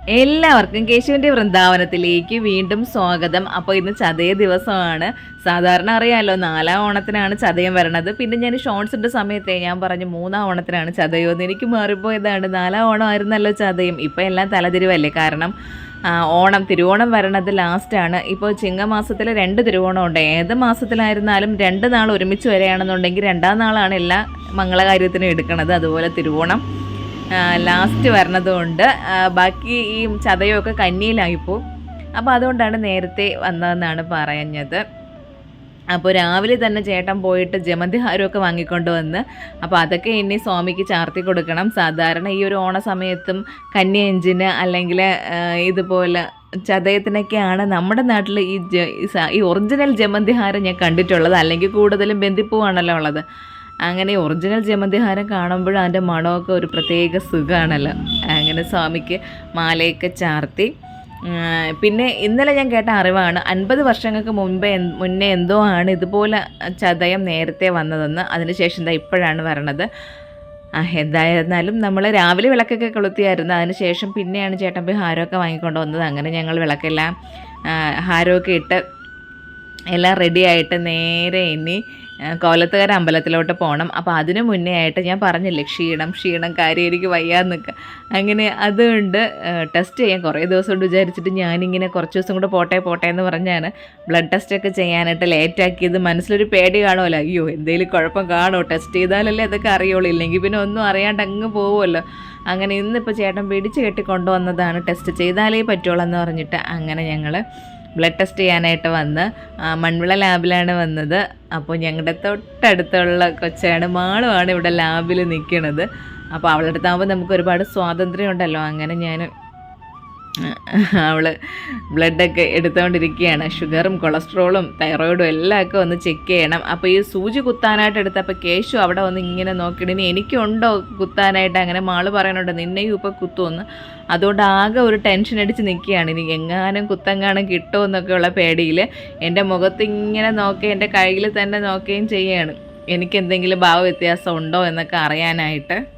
എല്ലാവർക്കും കേശുവിന്റെ വൃന്ദാവനത്തിലേക്ക് വീണ്ടും സ്വാഗതം. അപ്പോൾ ഇന്ന് ചതയ ദിവസമാണ്. സാധാരണ അറിയാമല്ലോ നാലാം ഓണത്തിനാണ് ചതയം വരണത്. പിന്നെ ഞാൻ ഷോർട്സിന്റെ സമയത്തെ ഞാൻ പറഞ്ഞു മൂന്നാം ഓണത്തിനാണ് ചതയോ എന്ന്. എനിക്ക് മാറിപ്പോയതാണ്. നാലാം ഓണം ആയിരുന്നല്ലോ ചതയം. ഇപ്പോൾ എല്ലാം തലതിരിവല്ലേ? കാരണം ഓണം തിരുവോണം വരണത് ലാസ്റ്റാണ് ഇപ്പോൾ ചിങ്ങമാസത്തിൽ രണ്ട് തിരുവോണം ഉണ്ട്. ഏത് മാസത്തിലായിരുന്നാലും രണ്ട് നാൾ ഒരുമിച്ച് വരികയാണെന്നുണ്ടെങ്കിൽ രണ്ടാം നാളാണ് എല്ലാ മംഗളകാര്യത്തിനും എടുക്കുന്നത് അതുപോലെ തിരുവോണം ലാസ്റ്റ് വരണതുകൊണ്ട്. ബാക്കി ഈ ചതയൊക്കെ കന്നിയിലായിപ്പോൾ അപ്പോൾ അതുകൊണ്ടാണ് നേരത്തെ വന്നതെന്നാണ് പറഞ്ഞത്. അപ്പോൾ രാവിലെ തന്നെ ചേട്ടൻ പോയിട്ട് ജമന്തിഹാരമൊക്കെ വാങ്ങിക്കൊണ്ട് വന്ന് അപ്പോൾ അതൊക്കെ ഇനി സ്വാമിക്ക് ചാർത്തി കൊടുക്കണം. സാധാരണ ഈ ഒരു ഓണ സമയത്തും കന്നി എഞ്ചിന് അല്ലെങ്കിൽ ഇതുപോലെ ചതയത്തിനൊക്കെയാണ് നമ്മുടെ നാട്ടിൽ ഈ ഈ ഒറിജിനൽ ജമന്തിഹാരം ഞാൻ കണ്ടിട്ടുള്ളത്. അല്ലെങ്കിൽ കൂടുതലും ബന്ധിപ്പൂവാണല്ലോ ഉള്ളത്. അങ്ങനെ ഒറിജിനൽ ജമന്തിഹാരം കാണുമ്പോൾ അതിന്റെ മണമൊക്കെ ഒരു പ്രത്യേക സുഖമാണല്ലോ അങ്ങനെ സ്വാമിക്ക് മാലയൊക്കെ ചാർത്തി. പിന്നെ ഇന്നലെ ഞാൻ കേട്ട അറിവാണ് അൻപത് വർഷങ്ങൾക്ക് എന്ത്- മുന്നേ എന്തോ ആണ് ഇതുപോലെ ചതയം നേരത്തെ വന്നതെന്ന്. അതിനുശേഷം ദാ ഇപ്പോഴാണ് വരണത്. എന്തായിരുന്നാലും നമ്മൾ രാവിലെ വിളക്കൊക്കെ കൊളുത്തിയായിരുന്നു. അതിനുശേഷം പിന്നെയാണ് ചേട്ടൻ പോയി ഹാരമൊക്കെ വാങ്ങിക്കൊണ്ട് വന്നത്. അങ്ങനെ ഞങ്ങൾ വിളക്കെല്ലാം ഹാരമൊക്കെ ഇട്ട് എല്ലാം റെഡിയായിട്ട് നേരെ ഇനി കോലത്തുകാര അമ്പലത്തിലോട്ട് പോകണം അപ്പോൾ അതിനു മുന്നേ ആയിട്ട് ഞാൻ പറഞ്ഞില്ലേ ക്ഷീണം ക്ഷീണം കാര്യം എനിക്ക് വയ്യാന്ന് നിൽക്കുക അങ്ങനെ അതുകൊണ്ട് ടെസ്റ്റ് ചെയ്യാൻ കുറേ ദിവസം കൊണ്ട് വിചാരിച്ചിട്ട് ഞാനിങ്ങനെ കുറച്ച് ദിവസം കൂടെ പോട്ടെ പോട്ടെ എന്ന് പറഞ്ഞാണ് ബ്ലഡ് ടെസ്റ്റൊക്കെ ചെയ്യാനായിട്ട് ലേറ്റാക്കിയത് മനസ്സിലൊരു പേടി കാണുമല്ലോ അയ്യോ എന്തെങ്കിലും കുഴപ്പം കാണുമോ? ടെസ്റ്റ് ചെയ്താലല്ലേ അതൊക്കെ അറിയുള്ളൂ. ഇല്ലെങ്കിൽ പിന്നെ ഒന്നും അറിയാണ്ട് അങ്ങ് പോകുമല്ലോ അങ്ങനെ ഇന്നിപ്പോൾ ചേട്ടൻ പിടിച്ച് കെട്ടി കൊണ്ടുവന്നതാണ് ടെസ്റ്റ് ചെയ്താലേ പറ്റുള്ളൂ എന്ന് പറഞ്ഞിട്ട് അങ്ങനെ ഞങ്ങൾ ബ്ലഡ് ടെസ്റ്റ് ചെയ്യാനായിട്ട് വന്ന് മൺവിള ലാബിലാണ് വന്നത്. അപ്പോൾ ഞങ്ങളുടെ തൊട്ടടുത്തുള്ള കൊച്ചാണ് മാളുമാണ് ഇവിടെ ലാബിൽ നിൽക്കുന്നത് അപ്പോൾ അവളുടെ അടുത്താകുമ്പോൾ നമുക്ക് ഒരുപാട് സ്വാതന്ത്ര്യം ഉണ്ടല്ലോ അങ്ങനെ ഞാൻ അവൾ ബ്ലഡൊക്കെ എടുത്തുകൊണ്ടിരിക്കുകയാണ് ഷുഗറും കൊളസ്ട്രോളും തൈറോയിഡും എല്ലാം ഒക്കെ ഒന്ന് ചെക്ക് ചെയ്യണം. അപ്പോൾ ഈ സൂചി കുത്താനായിട്ട് എടുത്തപ്പോൾ കേശു അവിടെ വന്ന് ഇങ്ങനെ നോക്കിയിട്ട് ഇനി എനിക്കുണ്ടോ കുത്താനായിട്ട്? അങ്ങനെ മാൾ പറയാനുണ്ട് നിന്നെയും ഇപ്പോൾ കുത്തുമെന്ന്. അതുകൊണ്ട് ആകെ ഒരു ടെൻഷൻ അടിച്ച് നിൽക്കുകയാണ്. ഇനി എങ്ങാനും കുത്തെങ്ങാനും കിട്ടുമോ എന്നൊക്കെയുള്ള പേടിയിൽ എന്റെ മുഖത്ത് ഇങ്ങനെ നോക്കുകയും എന്റെ കയ്യിൽ തന്നെ നോക്കുകയും ചെയ്യുകയാണ്. എനിക്ക് എന്തെങ്കിലും ഉണ്ടോ? എന്നൊക്കെ അറിയാനായിട്ട്.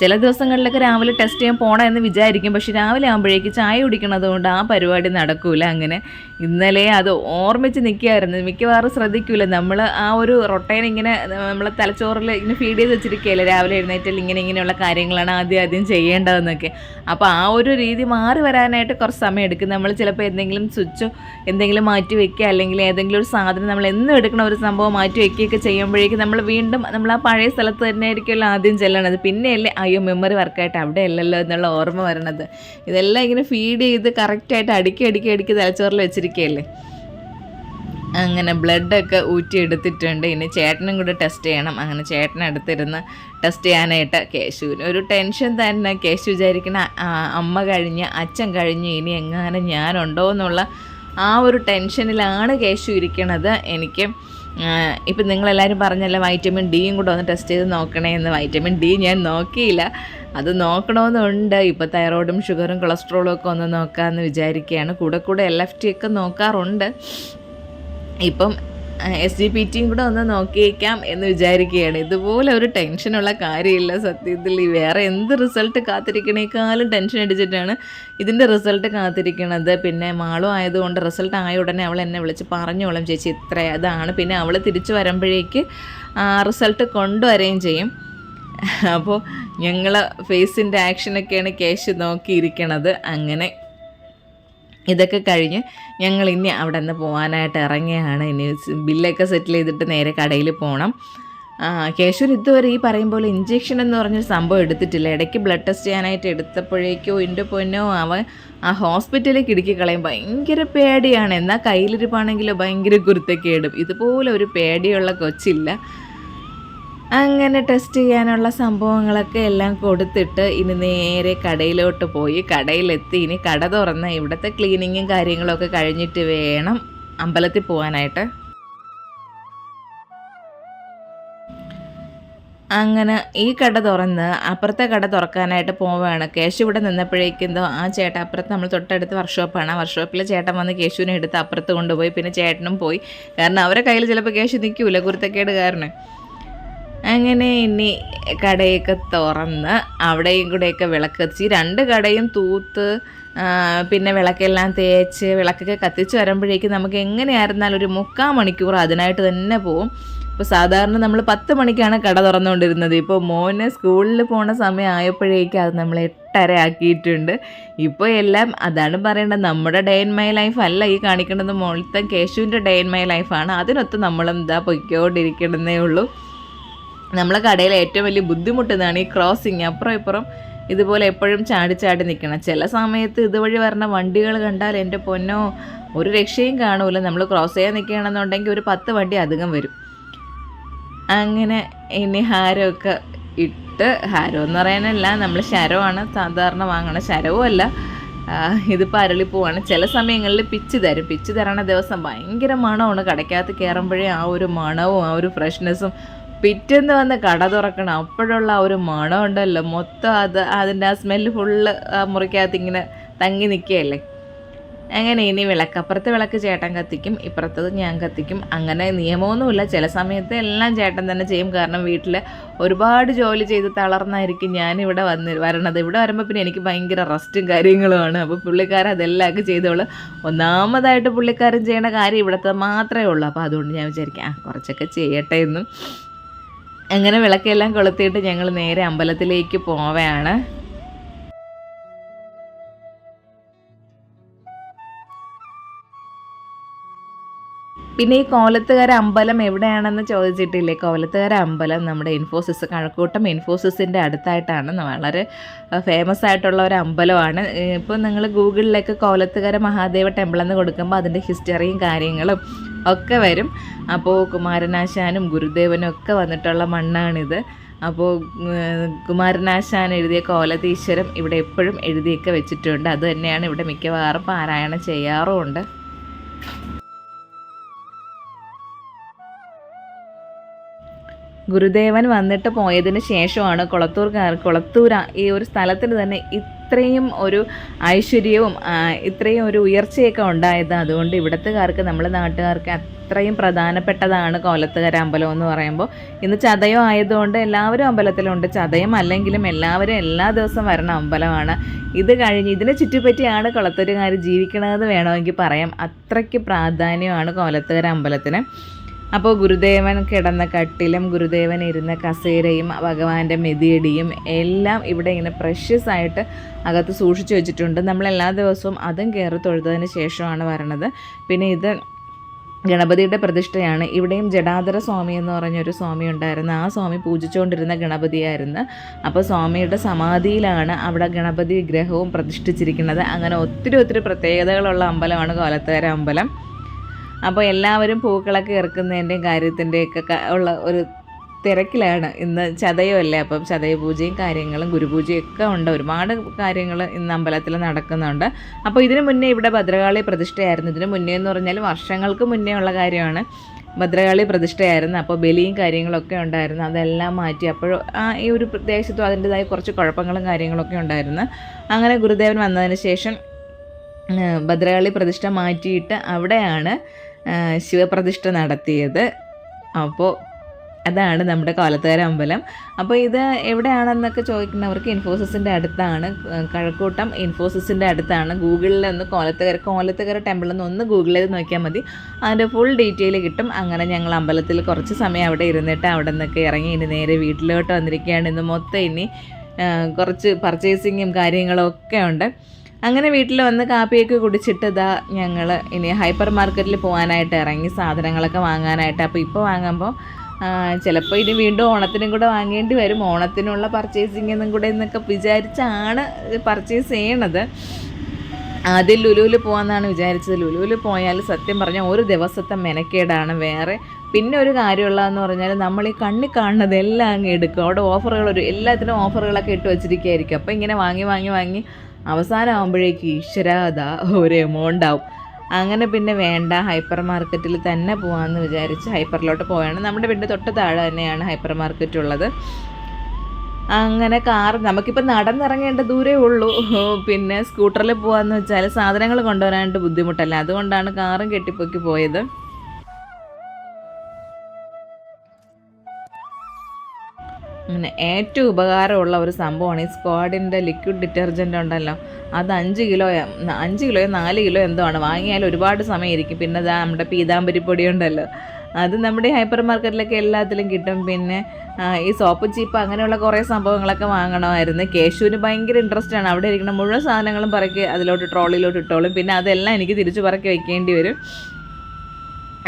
ചില ദിവസങ്ങളിലൊക്കെ രാവിലെ ടെസ്റ്റ് ചെയ്യാൻ പോകണം എന്ന് വിചാരിക്കും. പക്ഷെ രാവിലെ ആകുമ്പോഴേക്ക് ചായ കുടിക്കണത് കൊണ്ട് ആ പരിപാടി നടക്കൂല. അങ്ങനെ ഇന്നലെ അത് ഓർമ്മിച്ച് നിൽക്കുകയായിരുന്നു. മിക്കവാറും ശ്രദ്ധിക്കൂല. നമ്മൾ ആ ഒരു റൊട്ടേൻ ഇങ്ങനെ നമ്മൾ തലച്ചോറിൽ ഇങ്ങനെ ഫീഡ് ചെയ്ത് വെച്ചിരിക്കുകയല്ലേ രാവിലെ എഴുന്നേറ്റിൽ ഇങ്ങനെ ഇങ്ങനെയുള്ള കാര്യങ്ങളാണ് ആദ്യം ആദ്യം ചെയ്യേണ്ടതെന്നൊക്കെ. അപ്പോൾ ആ ഒരു രീതി മാറി വരാനായിട്ട് കുറച്ച് സമയം എടുക്കും. നമ്മൾ ചിലപ്പോൾ എന്തെങ്കിലും സ്വിച്ചോ എന്തെങ്കിലും മാറ്റി വെക്കുക അല്ലെങ്കിൽ ഏതെങ്കിലും ഒരു സാധനം നമ്മൾ എന്നും എടുക്കണ ഒരു സംഭവം മാറ്റി വെക്കുകയൊക്കെ ചെയ്യുമ്പോഴേക്കും നമ്മൾ വീണ്ടും നമ്മൾ ആ പഴയ സ്ഥലത്ത് തന്നെ ആയിരിക്കുമല്ലോ ആദ്യം ചെല്ലണത്. പിന്നെയല്ലേ അയ്യോ മെമ്മറി വർക്കായിട്ട് അവിടെ അല്ലല്ലോ എന്നുള്ള ഓർമ്മ വരണത്. ഇതെല്ലാം ഇങ്ങനെ ഫീഡ് ചെയ്ത് കറക്റ്റായിട്ട് അടുക്കി അടുക്കി അടുക്കി തലച്ചോറിൽ വെച്ചിരിക്കുകയല്ലേ? അങ്ങനെ ബ്ലഡൊക്കെ ഊറ്റിയെടുത്തിട്ടുണ്ട് ഇനി ചേട്ടനും കൂടെ ടെസ്റ്റ് ചെയ്യണം. അങ്ങനെ ചേട്ടൻ അടുത്തിരുന്ന് ടെസ്റ്റ് ചെയ്യാനായിട്ട് കേശുവിന് ഒരു ടെൻഷൻ തന്നെ. കേശു വിചാരിക്കുന്ന അമ്മ കഴിഞ്ഞ് അച്ഛൻ കഴിഞ്ഞ് ഇനി എങ്ങാനും ഞാനുണ്ടോ എന്നുള്ള ആ ഒരു ടെൻഷനിലാണ് കേശു ഇരിക്കണത്. എനിക്ക് ഇപ്പം നിങ്ങളെല്ലാവരും പറഞ്ഞല്ലോ വൈറ്റമിൻ ഡിയും കൂടെ ഒന്ന് ടെസ്റ്റ് ചെയ്ത് നോക്കണേ എന്ന്. വൈറ്റമിൻ ഡി ഞാൻ നോക്കിയില്ല. അത് നോക്കണമെന്നുണ്ട് ഇപ്പോൾ തൈറോയിഡും ഷുഗറും കൊളസ്ട്രോളും ഒക്കെ ഒന്ന് നോക്കാമെന്ന് വിചാരിക്കുകയാണ് കൂടെ കൂടെ എൽ എഫ് ടി ഒക്കെ നോക്കാറുണ്ട്. ഇപ്പം എസ് ജി പി ടിയും കൂടെ ഒന്ന് നോക്കിയേക്കാം എന്ന് വിചാരിക്കുകയാണ്. ഇതുപോലെ ഒരു ടെൻഷനുള്ള കാര്യമില്ല സത്യത്തിൽ. ഈ വേറെ എന്ത് റിസൾട്ട് കാത്തിരിക്കണേക്കാളും ടെൻഷൻ അടിച്ചിട്ടാണ് ഇതിന്റെ റിസൾട്ട് കാത്തിരിക്കണത്. പിന്നെ മാളും ആയതുകൊണ്ട് റിസൾട്ട് ആയ ഉടനെ അവൾ എന്നെ വിളിച്ച് പറഞ്ഞോളും ചേച്ചി ഇത്ര അതാണ്. പിന്നെ അവൾ തിരിച്ചു വരുമ്പോഴേക്ക് റിസൾട്ട് കൊണ്ടുവരുകയും ചെയ്യും. അപ്പോൾ ഞങ്ങളെ ഫേസിന്റെ ആക്ഷനൊക്കെയാണ് കേശ് നോക്കിയിരിക്കണത്. അങ്ങനെ ഇതൊക്കെ കഴിഞ്ഞ് ഞങ്ങൾ ഇനി അവിടെ നിന്ന് പോകാനായിട്ട് ഇറങ്ങിയാണ്. ഇനി ബില്ലൊക്കെ സെറ്റിൽ ചെയ്തിട്ട് നേരെ കടയിൽ പോകണം കേശവൻ ഇതുവരെ ഈ പറയും പോലെ ഇഞ്ചെക്ഷൻ എന്ന് പറഞ്ഞൊരു സംഭവം എടുത്തിട്ടില്ല. ഇടയ്ക്ക് ബ്ലഡ് ടെസ്റ്റ് ചെയ്യാനായിട്ട് എടുത്തപ്പോഴേക്കോ എന്റെ പൊന്നോ അവൻ ആ ഹോസ്പിറ്റലിലേക്ക് ഇടുക്കി കളയും. ഭയങ്കര പേടിയാണ്. എന്നാൽ കയ്യിലിരിപ്പാണെങ്കിലോ ഭയങ്കര കുരുത്തക്കേടും ഇതുപോലെ ഒരു പേടിയുള്ള കൊച്ചില്ല. അങ്ങനെ ടെസ്റ്റ് ചെയ്യാനുള്ള സംഭവങ്ങളൊക്കെ എല്ലാം കൊടുത്തിട്ട് ഇനി നേരെ കടയിലോട്ട് പോയി. കടയിലെത്തി. ഇനി കട തുറന്ന് ഇവിടുത്തെ ക്ലീനിങ്ങും കാര്യങ്ങളൊക്കെ കഴിഞ്ഞിട്ട് വേണം അമ്പലത്തിൽ പോകാനായിട്ട് അങ്ങനെ ഈ കട തുറന്ന് അപ്പുറത്തെ കട തുറക്കാനായിട്ട് പോവുകയാണ്. കേശു ഇവിടെ നിന്നപ്പോഴേക്കും എന്തോ ആ ചേട്ടൻ അപ്പുറത്ത് നമ്മൾ തൊട്ടടുത്ത് വർക്ക്ഷോപ്പാണ് ആ വർക്ക്ഷോപ്പിൽ ചേട്ടൻ വന്ന് കേശുവിനെ എടുത്ത് അപ്പുറത്ത് കൊണ്ടുപോയി. പിന്നെ ചേട്ടനും പോയി. കാരണം അവരെ കയ്യിൽ ചിലപ്പോൾ കേശു നിൽക്കൂല കുരുത്തക്കേട് കാരണം അങ്ങനെ ഇനി കടയൊക്കെ തുറന്ന് അവിടെയും കൂടെയൊക്കെ വിളക്ക് കത്തിച്ച് രണ്ട് കടയും തൂത്ത് പിന്നെ വിളക്കെല്ലാം തേച്ച് വിളക്കൊക്കെ കത്തിച്ച് വരുമ്പോഴേക്കും നമുക്ക് എങ്ങനെയായിരുന്നാലും ഒരു മുക്കാൽ മണിക്കൂർ അതിനായിട്ട് തന്നെ പോവും. ഇപ്പോൾ സാധാരണ നമ്മൾ പത്ത് മണിക്കാണ് കട തുറന്നുകൊണ്ടിരുന്നത്. ഇപ്പോൾ മോന് സ്കൂളിൽ പോണ സമയം ആയപ്പോഴേക്കും അത് നമ്മൾ എട്ടര ആക്കിയിട്ടുണ്ട്. ഇപ്പോൾ എല്ലാം അതാണ് പറയേണ്ടത്. നമ്മുടെ ഡേ ഇൻ മൈ ലൈഫ് അല്ല ഈ കാണിക്കേണ്ടത് മോളത്തെ കേശുവിന്റെ ഡേ ഇൻ മൈ ലൈഫാണ് അതിനൊത്ത് നമ്മളും ഇതാ പൊയ്ക്കോണ്ടിരിക്കണമെന്നേ ഉള്ളൂ. നമ്മളെ കടയിൽ ഏറ്റവും വലിയ ബുദ്ധിമുട്ടുന്നതാണ് ഈ ക്രോസിങ് അപ്പുറം ഇപ്പുറം ഇതുപോലെ എപ്പോഴും ചാടി ചാടി നിൽക്കണം. ചില സമയത്ത് ഇതുവഴി വരുന്ന വണ്ടികൾ കണ്ടാൽ എന്റെ പൊന്നോ ഒരു രക്ഷയും കാണൂല. നമ്മൾ ക്രോസ് ചെയ്യാൻ നിൽക്കുകയാണെന്നുണ്ടെങ്കിൽ ഒരു പത്ത് വണ്ടി അധികം വരും. അങ്ങനെ ഇനി ഹാരമൊക്കെ ഇട്ട് ഹാരം എന്ന് പറയാനല്ല നമ്മൾ ശരമാണ് സാധാരണ വാങ്ങണ ശരവും അല്ല. ഇതിപ്പോൾ അരളിപ്പൂവാണ് ചില സമയങ്ങളിൽ പിച്ച് തരും. പിച്ച് തരണ ദിവസം ഭയങ്കര മണമാണ്. കടയ്ക്കകത്ത് കയറുമ്പോഴേ ആ ഒരു മണവും ആ ഒരു ഫ്രഷ്നെസ്സും പിറ്റേന്ന് വന്ന് കട തുറക്കണം. അപ്പോഴുള്ള ആ ഒരു മണം ഉണ്ടല്ലോ. മൊത്തം അത് അതിന്റെ ആ സ്മെല്ല് ഫുള്ള് മുറിക്കകത്ത് ഇങ്ങനെ തങ്ങി നിൽക്കുകയല്ലേ അങ്ങനെ ഇനി വിളക്ക് അപ്പുറത്തെ വിളക്ക് ചേട്ടൻ കത്തിക്കും ഇപ്പുറത്തത് ഞാൻ കത്തിക്കും. അങ്ങനെ നിയമമൊന്നുമില്ല. ചില സമയത്ത് എല്ലാം ചേട്ടൻ തന്നെ ചെയ്യും. കാരണം വീട്ടിൽ ഒരുപാട് ജോലി ചെയ്ത് തളർന്നായിരിക്കും ഞാനിവിടെ വന്ന് വരണത്. ഇവിടെ വരുമ്പോൾ പിന്നെ എനിക്ക് ഭയങ്കര റെസ്റ്റും കാര്യങ്ങളുമാണ്. അപ്പോൾ പുള്ളിക്കാരൻ അതെല്ലാം ഒക്കെ ചെയ്തോളൂ. ഒന്നാമതായിട്ട് പുള്ളിക്കാരൻ ചെയ്യേണ്ട കാര്യം ഇവിടുത്തെ മാത്രമേ ഉള്ളൂ. അപ്പോൾ അതുകൊണ്ട് ഞാൻ വിചാരിക്കാം ആ കുറച്ചൊക്കെ ചെയ്യട്ടെ എന്നും. അങ്ങനെ വിളക്കെല്ലാം കൊളുത്തിയിട്ട് ഞങ്ങൾ നേരെ അമ്പലത്തിലേക്ക് പോവുകയാണ് പിന്നെ ഈ കോലത്തുകാര അമ്പലം എവിടെയാണെന്ന് ചോദിച്ചിട്ടില്ലേ? കോലത്തുകാര അമ്പലം നമ്മുടെ ഇൻഫോസിസ് കഴക്കൂട്ടം ഇൻഫോസിസിന്റെ അടുത്തായിട്ടാണ്. വളരെ ഫേമസ് ആയിട്ടുള്ള ഒരു അമ്പലമാണ്. ഇപ്പോൾ നിങ്ങൾ ഗൂഗിളിലേക്ക് കോലത്തുകാര മഹാദേവ ടെമ്പിൾ എന്ന് കൊടുക്കുമ്പോൾ അതിന്റെ ഹിസ്റ്ററിയും കാര്യങ്ങളും ഒക്കെ വരും. അപ്പോൾ കുമാരനാശാനും ഗുരുദേവനും ഒക്കെ വന്നിട്ടുള്ള മണ്ണാണിത്. അപ്പോൾ കുമാരനാശാൻ എഴുതിയ കോലതീശ്വരം ഇവിടെ എപ്പോഴും എഴുതിയൊക്കെ വെച്ചിട്ടുണ്ട്. അത് തന്നെയാണ് ഇവിടെ മിക്കവാറും പാരായണം ചെയ്യാറുമുണ്ട്. ഗുരുദേവൻ വന്നിട്ട് പോയതിന് ശേഷമാണ് കുളത്തൂർക്കാർ കുളത്തൂർ ഈ ഒരു സ്ഥലത്തിന് തന്നെ ഇത്രയും ഒരു ഐശ്വര്യവും ഇത്രയും ഒരു ഉയർച്ചയൊക്കെ ഉണ്ടായത് അതുകൊണ്ട് ഇവിടുത്തുകാർക്ക് നമ്മുടെ നാട്ടുകാർക്ക് അത്രയും പ്രധാനപ്പെട്ടതാണ് കോലത്തുകര അമ്പലം എന്ന് പറയുമ്പോൾ. ഇന്ന് ചതയം ആയതുകൊണ്ട് എല്ലാവരും അമ്പലത്തിലുണ്ട്. ചതയം അല്ലെങ്കിലും എല്ലാവരും എല്ലാ ദിവസവും വരണ അമ്പലമാണ്. ഇത് കഴിഞ്ഞ് ഇതിനെ ചുറ്റിപ്പറ്റിയാണ് കുളത്തൂരുകാർ ജീവിക്കണതെന്ന് വേണമെങ്കിൽ പറയാം. അത്രയ്ക്ക് പ്രാധാന്യമാണ് കോലത്തുകര അമ്പലത്തിന്. അപ്പോൾ ഗുരുദേവൻ കിടന്ന കട്ടിലും ഗുരുദേവൻ ഇരുന്ന കസേരയും ഭഗവാന്റെ മെതിയടിയും എല്ലാം ഇവിടെ ഇങ്ങനെ പ്രഷ്യസ് ആയിട്ട് അകത്ത് സൂക്ഷിച്ചു വെച്ചിട്ടുണ്ട്. നമ്മൾ എല്ലാ ദിവസവും അതും കയറി തൊഴുതതിന് ശേഷമാണ് വരണത്. പിന്നെ ഇത് ഗണപതിയുടെ പ്രതിഷ്ഠയാണ്. ഇവിടെയും ജഡാധര സ്വാമി എന്ന് പറഞ്ഞൊരു സ്വാമി ഉണ്ടായിരുന്നു. ആ സ്വാമി പൂജിച്ചുകൊണ്ടിരുന്ന ഗണപതിയായിരുന്നു. അപ്പോൾ സ്വാമിയുടെ സമാധിയിലാണ് അവിടെ ഗണപതി വിഗ്രഹവും പ്രതിഷ്ഠിച്ചിരിക്കുന്നത്. അങ്ങനെ ഒത്തിരി ഒത്തിരി പ്രത്യേകതകളുള്ള അമ്പലമാണ് കോലത്തേര അമ്പലം. അപ്പോൾ എല്ലാവരും പൂക്കളൊക്കെ ഇറക്കുന്നതിന്റെയും കാര്യത്തിന്റെയൊക്കെ ഉള്ള ഒരു തിരക്കിലാണ്. ഇന്ന് ചതയമല്ലേ അപ്പം ചതയ പൂജയും കാര്യങ്ങളും ഗുരുപൂജയും ഒക്കെ ഉണ്ട്. ഒരുപാട് കാര്യങ്ങൾ ഇന്ന് അമ്പലത്തിൽ നടക്കുന്നുണ്ട്. അപ്പോൾ ഇതിനു മുന്നേ ഇവിടെ ഭദ്രകാളി പ്രതിഷ്ഠയായിരുന്നു. ഇതിന് മുന്നേ എന്ന് പറഞ്ഞാൽ വർഷങ്ങൾക്ക് മുന്നേ ഉള്ള കാര്യമാണ്. ഭദ്രകാളി പ്രതിഷ്ഠയായിരുന്നു. അപ്പോൾ ബലിയും കാര്യങ്ങളൊക്കെ ഉണ്ടായിരുന്നു. അതെല്ലാം മാറ്റി അപ്പോൾ ഈ ഒരു പ്രദേശത്തും അതിന്റെതായ കുറച്ച് കുഴപ്പങ്ങളും കാര്യങ്ങളൊക്കെ ഉണ്ടായിരുന്നു. അങ്ങനെ ഗുരുദേവൻ വന്നതിന് ശേഷം ഭദ്രകാളി പ്രതിഷ്ഠ മാറ്റിയിട്ട് അവിടെയാണ് ശിവപ്രതിഷ്ഠ നടത്തിയത്. അപ്പോൾ അതാണ് നമ്മുടെ കോലത്തുകര അമ്പലം അപ്പോൾ ഇത് എവിടെയാണെന്നൊക്കെ ചോദിക്കുന്നവർക്ക് ഇൻഫോസിസിന്റെ അടുത്താണ്. കഴക്കൂട്ടം ഇൻഫോസിസിന്റെ അടുത്താണ്. ഗൂഗിളിൽ ഒന്ന് കോലത്തുകര കോലത്തുകര ടെമ്പിൾ എന്ന് ഒന്ന് ഗൂഗിൾ ചെയ്ത് നോക്കിയാൽ മതി. അതിന്റെ ഫുൾ ഡീറ്റെയിൽ കിട്ടും. അങ്ങനെ ഞങ്ങൾ അമ്പലത്തിൽ കുറച്ച് സമയം അവിടെ ഇരുന്നിട്ട് അവിടെ നിന്നൊക്കെ ഇറങ്ങി ഇനി നേരെ വീട്ടിലോട്ട് വന്നിരിക്കുകയാണ്. ഇന്ന് മൊത്തം ഇനി കുറച്ച് പർച്ചേസിങ്ങും കാര്യങ്ങളും ഒക്കെ ഉണ്ട്. അങ്ങനെ വീട്ടിൽ വന്ന് കാപ്പിയൊക്കെ കുടിച്ചിട്ട് ഇതാ ഞങ്ങൾ ഇനി ഹൈപ്പർ മാർക്കറ്റിൽ പോകാനായിട്ട് ഇറങ്ങി സാധനങ്ങളൊക്കെ വാങ്ങാനായിട്ട്. അപ്പോൾ ഇപ്പോൾ വാങ്ങുമ്പോൾ ചിലപ്പോൾ ഇനി വീണ്ടും ഓണത്തിനും കൂടെ വാങ്ങേണ്ടി വരും. ഓണത്തിനുള്ള പർച്ചേസിംഗ് എന്നും കൂടെ എന്നൊക്കെ വിചാരിച്ചാണ് പർച്ചേസ് ചെയ്യണത്. ആദ്യം ലുലുവിൽ പോകാമെന്നാണ് വിചാരിച്ചത്. ലുലുവിൽ പോയാൽ സത്യം പറഞ്ഞാൽ ഒരു ദിവസത്തെ മെനക്കേടാണ് വേറെ. പിന്നെ ഒരു കാര്യമുള്ളതെന്ന് പറഞ്ഞാൽ നമ്മൾ ഈ കണ്ണി കാണുന്നത് എല്ലാം അങ്ങ് എടുക്കും. അവിടെ ഓഫറുകൾ ഒരു എല്ലാത്തിനും ഓഫറുകളൊക്കെ ഇട്ട് വെച്ചിരിക്കുകയായിരിക്കും അപ്പോൾ ഇങ്ങനെ വാങ്ങി വാങ്ങി വാങ്ങി അവസാനം ഈശ്വരാത ഈശ്വരാതാ ഒരു എമൗണ്ട് ആവും. അങ്ങനെ പിന്നെ വേണ്ട ഹൈപ്പർ മാർക്കറ്റിൽ തന്നെ പോകാമെന്ന് വിചാരിച്ച് ഹൈപ്പറിലോട്ട് പോയാണ് നമ്മുടെ വീടിന്റെ തൊട്ട് താഴെ തന്നെയാണ് ഹൈപ്പർ മാർക്കറ്റ് ഉള്ളത്. അങ്ങനെ കാർ നമുക്കിപ്പോൾ നടന്നിറങ്ങേണ്ട ദൂരേ ഉള്ളൂ. പിന്നെ സ്കൂട്ടറിൽ പോകാമെന്ന് വെച്ചാൽ സാധനങ്ങൾ കൊണ്ടുവരാനായിട്ട് ബുദ്ധിമുട്ടല്ല? അതുകൊണ്ടാണ് കാറും കെട്ടിപ്പൊക്കി പോയത്. അങ്ങനെ ഏറ്റവും ഉപകാരമുള്ള ഒരു സംഭവമാണ് ഈ സ്ക്വാഡിന്റെ ലിക്വിഡ് ഡിറ്റർജന്റ് ഉണ്ടല്ലോ. അത് അഞ്ച് കിലോ അഞ്ച് കിലോയോ നാല് കിലോ എന്തോ ആണ്. വാങ്ങിയാൽ ഒരുപാട് സമയം ഇരിക്കും പിന്നെ ദാ നമ്മുടെ പീതാമ്പരി പൊടി ഉണ്ടല്ലോ. അത് നമ്മുടെ ഹൈപ്പർ മാർക്കറ്റിലൊക്കെ എല്ലാത്തിലും കിട്ടും. പിന്നെ ഈ സോപ്പ് ചീപ്പ് അങ്ങനെയുള്ള കുറേ സംഭവങ്ങളൊക്കെ വാങ്ങണമായിരുന്നു. കേശുവിന് ഭയങ്കര ഇൻട്രസ്റ്റ് ആണ്. അവിടെ ഇരിക്കുന്ന മുഴുവൻ സാധനങ്ങളും പറക്കി അതിലോട്ട് ട്രോളിലോട്ട് ഇട്ടോളും. പിന്നെ അതെല്ലാം എനിക്ക് തിരിച്ചു പറക്കി വെക്കേണ്ടി വരും.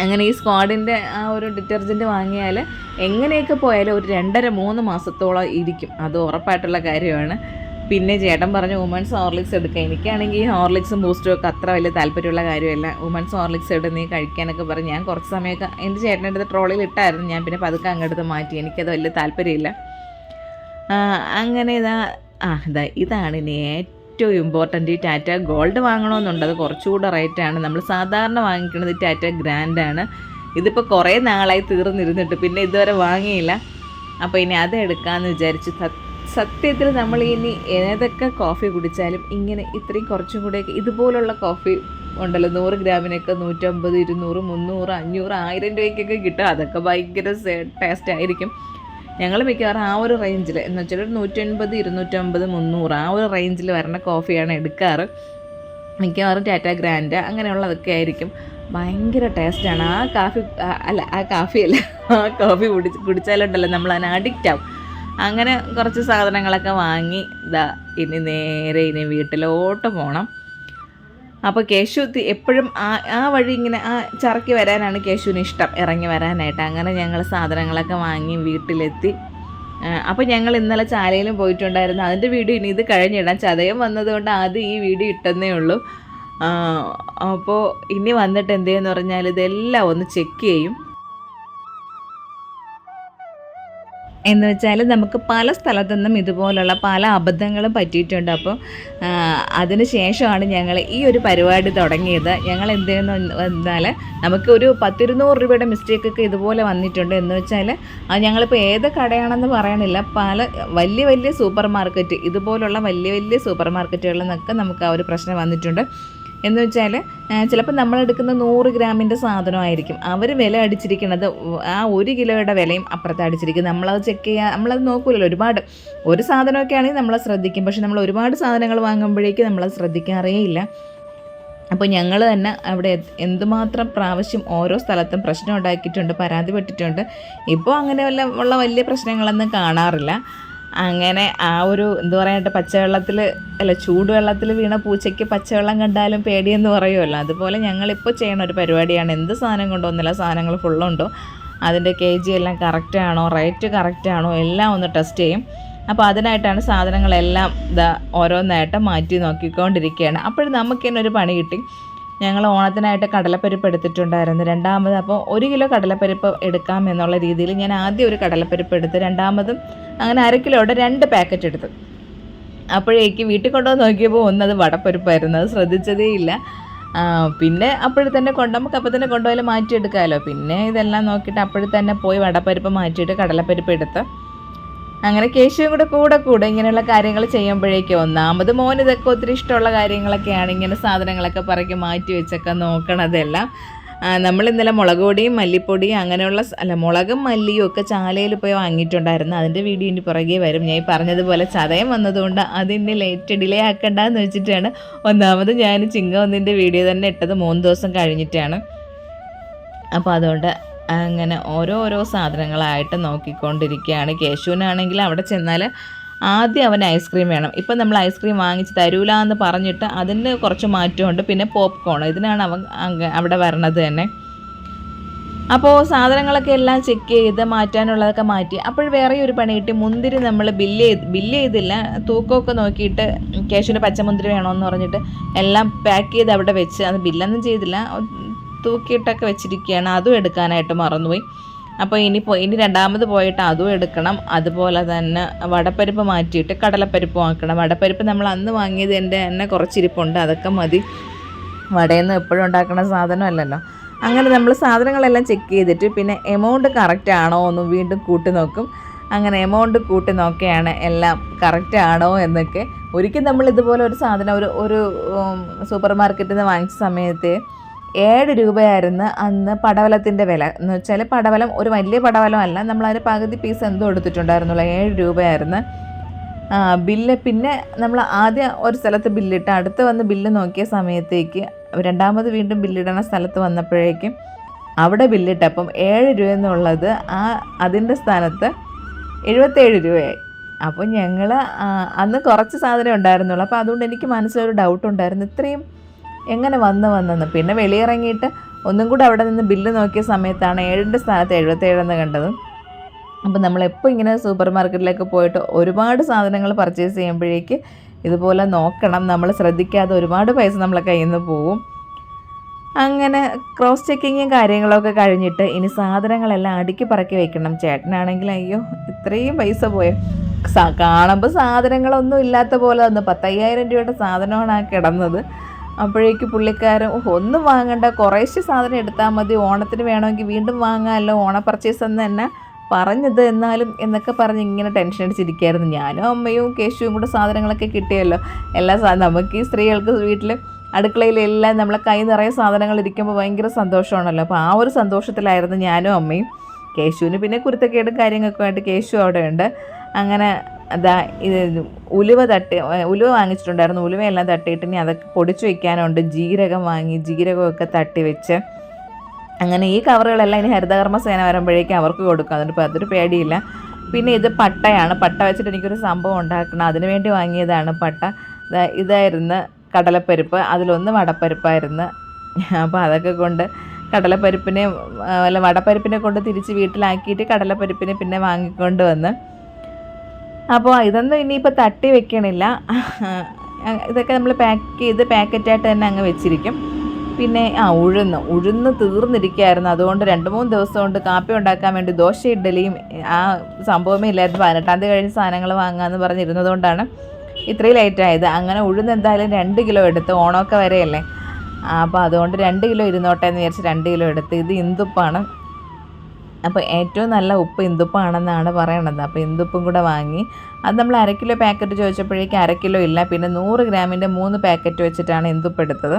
അങ്ങനെ ഈ സ്ക്വാഡിന്റെ ആ ഒരു ഡിറ്റർജന്റ് വാങ്ങിയാൽ എങ്ങനെയൊക്കെ പോയാലും ഒരു രണ്ടര മൂന്ന് മാസത്തോളം ഇരിക്കും. അത് ഉറപ്പായിട്ടുള്ള കാര്യമാണ്. പിന്നെ ചേട്ടൻ പറഞ്ഞു വുമൻസ് ഹോർലിക്സ് എടുക്കുക. എനിക്കാണെങ്കിൽ ഈ ഹോർലിക്സും ബൂസ്റ്റും ഒക്കെ അത്ര വലിയ താല്പര്യമുള്ള കാര്യമല്ല. വുമൻസ് ഹോർലിക്സ് എടുത്ത് നീ കഴിക്കാനൊക്കെ പറഞ്ഞ് ഞാൻ കുറച്ച് സമയമൊക്കെ എന്റെ ചേട്ടന്റെ അടുത്ത് ട്രോളിൽ ഇട്ടായിരുന്നു. ഞാൻ പിന്നെ പതുക്കെ അങ്ങോട്ട് മാറ്റി. എനിക്കത് വലിയ താല്പര്യമില്ല. അങ്ങനെ ഇതാ ആ ഇതാ ഇതാണ് ഇനി ഏറ്റവും ഇമ്പോർട്ടന്റ് ഈ ടാറ്റ ഗോൾഡ് വാങ്ങണമെന്നുണ്ട്. അത് കുറച്ചുകൂടെ റേറ്റാണ് നമ്മൾ സാധാരണ വാങ്ങിക്കുന്നത് ടാറ്റ ഗ്രാൻഡാണ് ഇതിപ്പോൾ കുറേ നാളായി തീർന്നിരുന്നിട്ട് പിന്നെ ഇതുവരെ വാങ്ങിയില്ല. അപ്പോൾ ഇനി അത് എടുക്കാമെന്ന് വിചാരിച്ചു സത്യത്തിൽ നമ്മൾ ഇനി ഏതൊക്കെ കോഫി കുടിച്ചാലും ഇങ്ങനെ ഇത്രയും കുറച്ചും കൂടെയൊക്കെ ഇതുപോലുള്ള കോഫി ഉണ്ടല്ലോ. നൂറ് ഗ്രാമിനൊക്കെ നൂറ്റമ്പത് ഇരുന്നൂറ് മുന്നൂറ് അഞ്ഞൂറ് ആയിരം രൂപയ്ക്കൊക്കെ കിട്ടും. അതൊക്കെ ഭയങ്കര ടേസ്റ്റ് ആയിരിക്കും. ഞങ്ങൾ മിക്കവാറും ആ ഒരു റേഞ്ചിൽ എന്ന് വെച്ചാൽ ഒരു നൂറ്റൻപത് ഇരുന്നൂറ്റമ്പത് മുന്നൂറ് ആ ഒരു റേഞ്ചിൽ വരുന്ന കോഫിയാണ് എടുക്കാറ്. മിക്കവാറും ടാറ്റ ഗ്രാൻഡ് അങ്ങനെയുള്ളതൊക്കെ ആയിരിക്കും. ഭയങ്കര ടേസ്റ്റാണ്. ആ കാഫി അല്ല ആ കാഫി അല്ല ആ കോഫി കുടി കുടിച്ചാലുണ്ടല്ലോ നമ്മൾ അതിന് അഡിക്റ്റ് ആവും. അങ്ങനെ കുറച്ച് സാധനങ്ങളൊക്കെ വാങ്ങി ഇതാ ഇനി നേരെ ഇനി വീട്ടിലോട്ട് പോകണം അപ്പോൾ കേശു എപ്പോഴും ആ ആ വഴി ഇങ്ങനെ ആ ചറക്കി വരാനാണ് കേശുവിന് ഇഷ്ടം ഇറങ്ങി വരാനായിട്ട്. അങ്ങനെ ഞങ്ങൾ സാധനങ്ങളൊക്കെ വാങ്ങി വീട്ടിലെത്തി. അപ്പോൾ ഞങ്ങൾ ഇന്നലെ ചാലയിലും പോയിട്ടുണ്ടായിരുന്നു. അതിന്റെ വീഡിയോ ഇനി ഇത് കഴിഞ്ഞിടാം. ചതയം വന്നതുകൊണ്ട് ആദ്യം ഈ വീഡിയോ ഇട്ടെന്നേ ഉള്ളൂ. അപ്പോൾ ഇനി വന്നിട്ട് എന്ത് ചെയ്യുമെന്ന് പറഞ്ഞാൽ ഇതെല്ലാം ഒന്ന് ചെക്ക് ചെയ്യും. എന്ന് വെച്ചാൽ നമുക്ക് പല സ്ഥലത്തു നിന്നും ഇതുപോലുള്ള പല അബദ്ധങ്ങളും പറ്റിയിട്ടുണ്ട്. അപ്പോൾ അതിന് ശേഷമാണ് ഞങ്ങൾ ഈ ഒരു പരിപാടി തുടങ്ങിയത്. ഞങ്ങൾ എന്ത് എന്നാൽ നമുക്ക് ഒരു പത്തിരുന്നൂറ് രൂപയുടെ മിസ്റ്റേക്കൊക്കെ ഇതുപോലെ വന്നിട്ടുണ്ട്. എന്ന് വെച്ചാൽ ഞങ്ങളിപ്പോൾ ഏത് കടയാണെന്ന് പറയണില്ല. പല വലിയ വലിയ സൂപ്പർ മാർക്കറ്റ് ഇതുപോലുള്ള വലിയ വലിയ സൂപ്പർ മാർക്കറ്റുകളിൽ നിന്നൊക്കെ നമുക്ക് ആ ഒരു പ്രശ്നം വന്നിട്ടുണ്ട്. എന്ന് വെച്ചാൽ ചിലപ്പോൾ നമ്മൾ നമ്മളെടുക്കുന്ന നൂറ് ഗ്രാമിന്റെ സാധനമായിരിക്കും. അവർ വില അടിച്ചിരിക്കുന്നത് ആ ഒരു കിലോയുടെ വിലയും അപ്പുറത്ത് അടിച്ചിരിക്കും. നമ്മളത് ചെക്ക് ചെയ്യുക നമ്മളത് നോക്കൂലല്ലോ. ഒരുപാട് ഒരു സാധനമൊക്കെ ആണെങ്കിൽ നമ്മളത് ശ്രദ്ധിക്കും. പക്ഷെ നമ്മൾ ഒരുപാട് സാധനങ്ങൾ വാങ്ങുമ്പോഴേക്കും നമ്മളത് ശ്രദ്ധിക്കാറേ ഇല്ല. അപ്പോൾ ഞങ്ങൾ തന്നെ അവിടെ എന്തുമാത്രം പ്രാവശ്യം ഓരോ സ്ഥലത്തും പ്രശ്നം ഉണ്ടാക്കിയിട്ടുണ്ട് പരാതിപ്പെട്ടിട്ടുണ്ട് ഇപ്പോൾ അങ്ങനെ വല്ല ഉള്ള വലിയ പ്രശ്നങ്ങളൊന്നും കാണാറില്ല. അങ്ങനെ ആ ഒരു എന്താ പറയട്ടെ പച്ചവെള്ളത്തിൽ അല്ല ചൂടുവെള്ളത്തിൽ വീണ പൂച്ചയ്ക്ക് പച്ചവെള്ളം കണ്ടാലും പേടിയെന്ന് പറയുമല്ലോ. അതുപോലെ ഞങ്ങളിപ്പോൾ ചെയ്യണ ഒരു പരിപാടിയാണ്. എന്ത് സാധനം കൊണ്ടുവന്നില്ല സാധനങ്ങൾ ഫുള്ളുണ്ടോ അതിന്റെ കെ ജി എല്ലാം കറക്റ്റ് ആണോ? റേറ്റ് കറക്റ്റ് ആണോ? എല്ലാം ഒന്ന് ടെസ്റ്റ് ചെയ്യും. അപ്പോൾ അതിനായിട്ടാണ് സാധനങ്ങളെല്ലാം ഇതാ ഓരോന്നായിട്ട് മാറ്റി നോക്കിക്കൊണ്ടിരിക്കുകയാണ്. അപ്പോഴും നമുക്ക് തന്നെ ഒരു പണി കിട്ടി. ഞങ്ങൾ ഓണത്തിനായിട്ട് കടലപ്പരിപ്പ് എടുത്തിട്ടുണ്ടായിരുന്നു. രണ്ടാമത് അപ്പോൾ ഒരു കിലോ കടലപ്പരിപ്പ് എടുക്കാം എന്നുള്ള രീതിയിൽ ഞാൻ ആദ്യം ഒരു കടലപ്പരിപ്പ് എടുത്ത് രണ്ടാമതും അങ്ങനെ അര കിലോയുടെ രണ്ട് പാക്കറ്റ് എടുത്തു. അപ്പോഴേക്ക് വീട്ടിൽ കൊണ്ടുവന്ന് നോക്കിയപ്പോൾ ഒന്നത് വടപ്പരിപ്പായിരുന്നു. അത് ശ്രദ്ധിച്ചതേ ഇല്ല. പിന്നെ അപ്പോഴും തന്നെ കൊണ്ട് നമുക്ക് അപ്പോൾ തന്നെ കൊണ്ടുപോയാലും മാറ്റിയെടുക്കാമല്ലോ പിന്നെ ഇതെല്ലാം നോക്കിയിട്ട് അപ്പോഴും തന്നെ പോയി വടപ്പരിപ്പ് മാറ്റിയിട്ട് കടലപ്പരിപ്പ് എടുത്ത്. അങ്ങനെ കേശുവും കൂടെ കൂടെ കൂടെ ഇങ്ങനെയുള്ള കാര്യങ്ങൾ ചെയ്യുമ്പോഴേക്കും ഒന്നാമത് മോൻ ഇതൊക്കെ ഒത്തിരി ഇഷ്ടമുള്ള കാര്യങ്ങളൊക്കെയാണ് ഇങ്ങനെ സാധനങ്ങളൊക്കെ പറക്കി മാറ്റി വെച്ചൊക്കെ നോക്കണതെല്ലാം. നമ്മൾ ഇന്നലെ മുളക് പൊടിയും മല്ലിപ്പൊടിയും അങ്ങനെയുള്ള അല്ല മുളകും മല്ലിയും ഒക്കെ ചാലയിൽ പോയി വാങ്ങിയിട്ടുണ്ടായിരുന്നു. അതിന്റെ വീഡിയോ ഇനി പുറകെ വരും. ഞാൻ പറഞ്ഞതുപോലെ ചതയം വന്നതുകൊണ്ട് അതിനെ ലേറ്റ് ഡിലേ ആക്കണ്ടെന്ന് വെച്ചിട്ടാണ്. ഒന്നാമത് ഞാൻ ചിങ്ങ ഒന്നിന്റെ വീഡിയോ തന്നെ ഇട്ടത് മൂന്ന് ദിവസം കഴിഞ്ഞിട്ടാണ്. അപ്പോൾ അതുകൊണ്ട് അങ്ങനെ ഓരോ ഓരോ സാധനങ്ങളായിട്ട് നോക്കിക്കൊണ്ടിരിക്കുകയാണ്. കേശുവിനാണെങ്കിൽ അവിടെ ചെന്നാൽ ആദ്യം അവൻ ഐസ്ക്രീം വേണം. ഇപ്പം നമ്മൾ ഐസ്ക്രീം വാങ്ങിച്ച് തരൂല എന്ന് പറഞ്ഞിട്ട് അതിന് കുറച്ച് മാറ്റമുണ്ട്. പിന്നെ പോപ്കോൺ. ഇതിനാണ് അവൻ അവിടെ വരണത് തന്നെ. അപ്പോൾ സാധനങ്ങളൊക്കെ എല്ലാം ചെക്ക് ചെയ്ത് മാറ്റാനുള്ളതൊക്കെ മാറ്റി. അപ്പോൾ വേറെ ഒരു പണി കിട്ടി. മുന്തിരി നമ്മൾ ബില്ല് ചെയ്ത് ബില്ല് ചെയ്തില്ല. തൂക്കമൊക്കെ നോക്കിയിട്ട് കേശുവിന്റെ പച്ചമുന്തിരി വേണമെന്ന് പറഞ്ഞിട്ട് എല്ലാം പാക്ക് ചെയ്ത് അവിടെ വെച്ച് അത് ബില്ലൊന്നും ചെയ്തില്ല. തൂക്കിയിട്ടൊക്കെ വെച്ചിരിക്കുകയാണ്. അതും എടുക്കാനായിട്ട് മറന്നുപോയി. അപ്പോൾ ഇനി പോയി ഇനി രണ്ടാമത് പോയിട്ട് അതും എടുക്കണം. അതുപോലെ തന്നെ വടപ്പരിപ്പ് മാറ്റിയിട്ട് കടലപ്പരിപ്പ് ആക്കണം. വടപ്പരിപ്പ് നമ്മൾ അന്ന് വാങ്ങിയത് എന്റെ തന്നെ കുറച്ചിരിപ്പുണ്ട്. അതൊക്കെ മതി. വടയെന്ന് എപ്പോഴും ഉണ്ടാക്കുന്ന സാധനമല്ലല്ലോ. അങ്ങനെ നമ്മൾ സാധനങ്ങളെല്ലാം ചെക്ക് ചെയ്തിട്ട് പിന്നെ എമൗണ്ട് കറക്റ്റ് ആണോ എന്നും വീണ്ടും കൂട്ടി നോക്കും. അങ്ങനെ എമൗണ്ട് കൂട്ടി നോക്കിയാണ് എല്ലാം കറക്റ്റ് ആണോ എന്നൊക്കെ. ഒരിക്കൽ നമ്മൾ ഇതുപോലെ ഒരു സാധനം ഒരു ഒരു സൂപ്പർ മാർക്കറ്റിൽ നിന്ന് വാങ്ങിച്ച സമയത്ത് ഏഴ് രൂപയായിരുന്നു അന്ന് പടവലത്തിന്റെ വില. എന്ന് വെച്ചാൽ പടവലം ഒരു വലിയ പടവലം അല്ല നമ്മളതിന് പകുതി പീസ് എന്തോ എടുത്തിട്ടുണ്ടായിരുന്നുള്ളൂ. ഏഴ് രൂപയായിരുന്നു. ബില്ല് പിന്നെ നമ്മൾ ആദ്യം ഒരു സ്ഥലത്ത് ബില്ലിട്ട് അടുത്ത് വന്ന് ബില്ല് നോക്കിയ സമയത്തേക്ക് രണ്ടാമത് വീണ്ടും ബില്ലിടണ സ്ഥലത്ത് വന്നപ്പോഴേക്കും അവിടെ ബില്ലിട്ടപ്പം ഏഴ് രൂപ എന്നുള്ളത് ആ അതിന്റെ സ്ഥാനത്ത് എഴുപത്തേഴ് രൂപയായി. അപ്പോൾ ഞങ്ങൾ അന്ന് കുറച്ച് സാധനം ഉണ്ടായിരുന്നുള്ളൂ. അപ്പോൾ അതുകൊണ്ട് എനിക്ക് മനസ്സിലൊരു ഡൗട്ട് ഉണ്ടായിരുന്നു. ഇത്രയും എങ്ങനെ വന്ന് വന്നെന്ന്. പിന്നെ വെളിയിറങ്ങിയിട്ട് ഒന്നും കൂടെ അവിടെ നിന്ന് ബില്ല് നോക്കിയ സമയത്താണ് ഏഴിന്റെ സ്ഥാനത്ത് എഴുപത്തേഴെന്ന് കണ്ടത്. അപ്പോൾ നമ്മളെപ്പോൾ ഇങ്ങനെ സൂപ്പർ മാർക്കറ്റിലേക്ക് പോയിട്ട് ഒരുപാട് സാധനങ്ങൾ പർച്ചേസ് ചെയ്യുമ്പോഴേക്ക് ഇതുപോലെ നോക്കണം. നമ്മൾ ശ്രദ്ധിക്കാതെ ഒരുപാട് പൈസ നമ്മളെ കയ്യിൽ നിന്ന് പോവും. അങ്ങനെ ക്രോസ് ചെക്കിങ്ങും കാര്യങ്ങളൊക്കെ കഴിഞ്ഞിട്ട് ഇനി സാധനങ്ങളെല്ലാം അടുക്കി പറക്കി വെക്കണം. ചേട്ടനാണെങ്കിൽ അയ്യോ ഇത്രയും പൈസ പോയോ? കാണുമ്പോൾ സാധനങ്ങളൊന്നും ഇല്ലാത്ത പോലെ തന്നെ പത്തയ്യായിരം രൂപയുടെ സാധനമാണ് ആ കിടന്നത്. അപ്പോഴേക്ക് പുള്ളിക്കാരൻ ഒന്നും വാങ്ങണ്ട. കുറേശ്ശെ സാധനം എടുത്താൽ മതി. ഓണത്തിന് വേണമെങ്കിൽ വീണ്ടും വാങ്ങാമല്ലോ ഓണ പർച്ചേസ് എന്ന് തന്നെ പറഞ്ഞത് എന്നാലും എന്നൊക്കെ പറഞ്ഞ് ഇങ്ങനെ ടെൻഷൻ അടിച്ചിരിക്കുകയായിരുന്നു ഞാനും അമ്മയും കേശുവും കൂടെ സാധനങ്ങളൊക്കെ കിട്ടിയല്ലോ. എല്ലാ സാധനം നമുക്ക് ഈ സ്ത്രീകൾക്ക് വീട്ടിൽ അടുക്കളയിലെല്ലാം നമ്മളെ കൈ നിറയെ സാധനങ്ങൾ ഇരിക്കുമ്പോൾ ഭയങ്കര സന്തോഷമാണല്ലോ. അപ്പോൾ ആ ഒരു സന്തോഷത്തിലായിരുന്നു ഞാനും അമ്മയും കേശുവിന് പിന്നെ കുരുത്തക്കേടും കാര്യങ്ങളൊക്കെ ആയിട്ട് കേശു അവിടെ ഉണ്ട്. അങ്ങനെ അതാ ഇത് ഉലുവ തട്ടി ഉലുവ വാങ്ങിച്ചിട്ടുണ്ടായിരുന്നു. ഉലുവയെല്ലാം തട്ടിയിട്ട് ഇനി അതൊക്കെ പൊടിച്ചു വയ്ക്കാനുണ്ട് ജീരകം വാങ്ങി ജീരകമൊക്കെ തട്ടി വെച്ച്. അങ്ങനെ ഈ കവറുകളെല്ലാം ഇനി ഹരിതകർമ്മ സേന വരുമ്പോഴേക്കും അവർക്ക് കൊടുക്കും. അതുകൊണ്ട് അതൊരു പേടിയില്ല. പിന്നെ ഇത് പട്ടയാണ്. പട്ട വെച്ചിട്ട് എനിക്കൊരു സംഭവം ഉണ്ടാക്കണം. അതിന് വേണ്ടി വാങ്ങിയതാണ് പട്ട. ഇതായിരുന്നു കടലപ്പരിപ്പ്. അതിലൊന്ന് വടപ്പരിപ്പായിരുന്നു. അപ്പോൾ അതൊക്കെ കൊണ്ട് കടലപ്പരിപ്പിനെ അല്ല വടപ്പരിപ്പിനെ കൊണ്ട് തിരിച്ച് വീട്ടിലാക്കിയിട്ട് കടലപ്പരിപ്പിനെ പിന്നെ വാങ്ങിക്കൊണ്ട് വന്ന് അപ്പോൾ ഇതൊന്നും ഇനിയിപ്പോൾ തട്ടി വെക്കണില്ല. ഇതൊക്കെ നമ്മൾ പാക്ക് ചെയ്ത് പാക്കറ്റായിട്ട് തന്നെ അങ്ങ് വെച്ചിരിക്കും. പിന്നെ ആ ഉഴുന്ന്. ഉഴുന്ന് തീർന്നിരിക്കുകയായിരുന്നു. അതുകൊണ്ട് രണ്ട് മൂന്ന് ദിവസം കൊണ്ട് കാപ്പി ഉണ്ടാക്കാൻ വേണ്ടി ദോശ ഇഡ്ഡലിയും ആ സംഭവമേ ഇല്ലായിരുന്നു. പതിനെട്ടാം തീയതി കഴിഞ്ഞ് സാധനങ്ങൾ വാങ്ങാമെന്ന് പറഞ്ഞിരുന്നതുകൊണ്ടാണ് ഇത്രയും ലേറ്റായത് അങ്ങനെ ഉഴുന്ന് എന്തായാലും രണ്ട് കിലോ എടുത്ത് ഓണമൊക്കെ വരെയല്ലേ? അപ്പോൾ അതുകൊണ്ട് രണ്ട് കിലോ ഇരുന്നോട്ടെ എന്ന് വിചാരിച്ച് രണ്ട് കിലോ എടുത്ത്. ഇത് ഇന്ദുപ്പാണ്. അപ്പോൾ ഏറ്റവും നല്ല ഉപ്പ് ഇന്ദുപ്പാണെന്നാണ് പറയണത്. അപ്പോൾ ഇന്ദുപ്പും കൂടെ വാങ്ങി. അത് നമ്മൾ അര കിലോ പാക്കറ്റ് ചോദിച്ചപ്പോഴേക്ക് അര കിലോ ഇല്ല. പിന്നെ നൂറ് ഗ്രാമിന്റെ മൂന്ന് പാക്കറ്റ് വെച്ചിട്ടാണ് ഇന്ദുപ്പ് എടുത്തത്.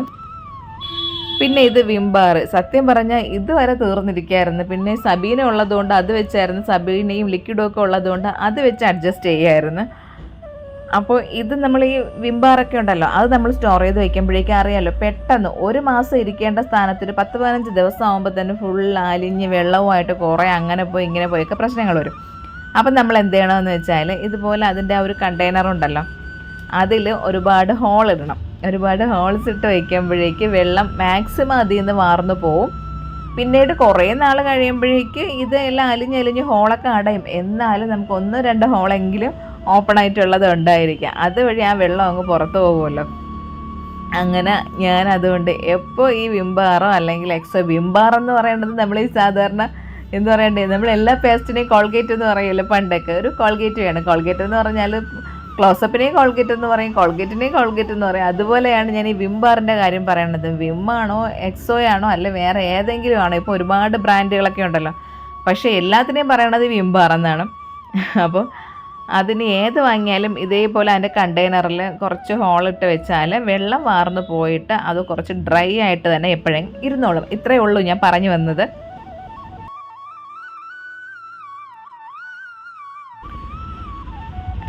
പിന്നെ ഇത് വിംബാർ. സത്യം പറഞ്ഞാൽ ഇതുവരെ തീർന്നിരിക്കുകയായിരുന്നു. പിന്നെ സബീന ഉള്ളതുകൊണ്ട് അത് വെച്ചായിരുന്നു. സബീനയും ലിക്വിഡും ഒക്കെ ഉള്ളതുകൊണ്ട് അത് വെച്ച് അഡ്ജസ്റ്റ് ചെയ്യായിരുന്നു. അപ്പോൾ ഇത് നമ്മൾ ഈ വിംബാറൊക്കെ ഉണ്ടല്ലോ അത് നമ്മൾ സ്റ്റോർ ചെയ്ത് വെക്കുമ്പോഴേക്കും അറിയാമല്ലോ പെട്ടെന്ന് ഒരു മാസം ഇരിക്കേണ്ട സ്ഥാനത്ത് പത്ത് പതിനഞ്ച് ദിവസം ആകുമ്പോൾ തന്നെ ഫുൾ അലിഞ്ഞ് വെള്ളവുമായിട്ട് കുറേ അങ്ങനെ പോയി ഇങ്ങനെ പോയൊക്കെ പ്രശ്നങ്ങൾ വരും. അപ്പം നമ്മൾ എന്ത് ചെയ്യണമെന്ന് വെച്ചാൽ ഇതുപോലെ അതിന്റെ ആ ഒരു കണ്ടെയ്നർ ഉണ്ടല്ലോ അതിൽ ഒരുപാട് ഹോൾ ഇടണം. ഒരുപാട് ഹോൾസ് ഇട്ട് വയ്ക്കുമ്പോഴേക്ക് വെള്ളം മാക്സിമം അതിൽ നിന്ന് വാർന്നു പോവും. പിന്നീട് കുറേ നാൾ കഴിയുമ്പോഴേക്ക് ഇതെല്ലാം അലിഞ്ഞലിഞ്ഞ് ഹോളൊക്കെ അടയും. എന്നാലും നമുക്ക് ഒന്നോ രണ്ടോ ഹോളെങ്കിലും ഓപ്പൺ ആയിട്ടുള്ളത് ഉണ്ടായിരിക്കാം. അതുവഴി ആ വെള്ളം അങ്ങ് പുറത്ത് പോകുമല്ലോ. അങ്ങനെ ഞാൻ അതുകൊണ്ട് എപ്പോൾ ഈ വിംബാറോ അല്ലെങ്കിൽ എക്സോ വിംബാർ എന്ന് പറയുന്നത് നമ്മൾ ഈ സാധാരണ എന്ന് പറയണ്ടേ? നമ്മൾ എല്ലാ പേസ്റ്റിനെയും കോൾഗേറ്റ് എന്ന് പറയുമല്ലോ പണ്ടൊക്കെ. ഒരു കോൾഗേറ്റ് വേണം. കോൾഗേറ്റ് എന്ന് പറഞ്ഞാൽ ക്ലോസപ്പിനെയും കോൾഗേറ്റ് എന്ന് പറയും കോൾഗേറ്റിനെയും കോൾഗേറ്റ് എന്ന് പറയും. അതുപോലെയാണ് ഞാൻ ഈ വിംബാറിന്റെ കാര്യം പറയണത്. വിമ്മാണോ എക്സോ ആണോ അല്ല വേറെ ഏതെങ്കിലും ആണോ? ഇപ്പോൾ ഒരുപാട് ബ്രാൻഡുകളൊക്കെ ഉണ്ടല്ലോ. പക്ഷേ എല്ലാത്തിനെയും പറയണത് വിംബാർ എന്നാണ് അപ്പോൾ അതിന് ഏത് വാങ്ങിയാലും ഇതേപോലെ അതിന്റെ കണ്ടെയ്നറിൽ കുറച്ച് ഹോളിട്ട് വെച്ചാൽ വെള്ളം വാർന്ന് പോയിട്ട് അത് കുറച്ച് ഡ്രൈ ആയിട്ട് തന്നെ എപ്പോഴും ഇരുന്നോളും. ഇത്രയേ ഉള്ളൂ ഞാൻ പറഞ്ഞു വന്നത്.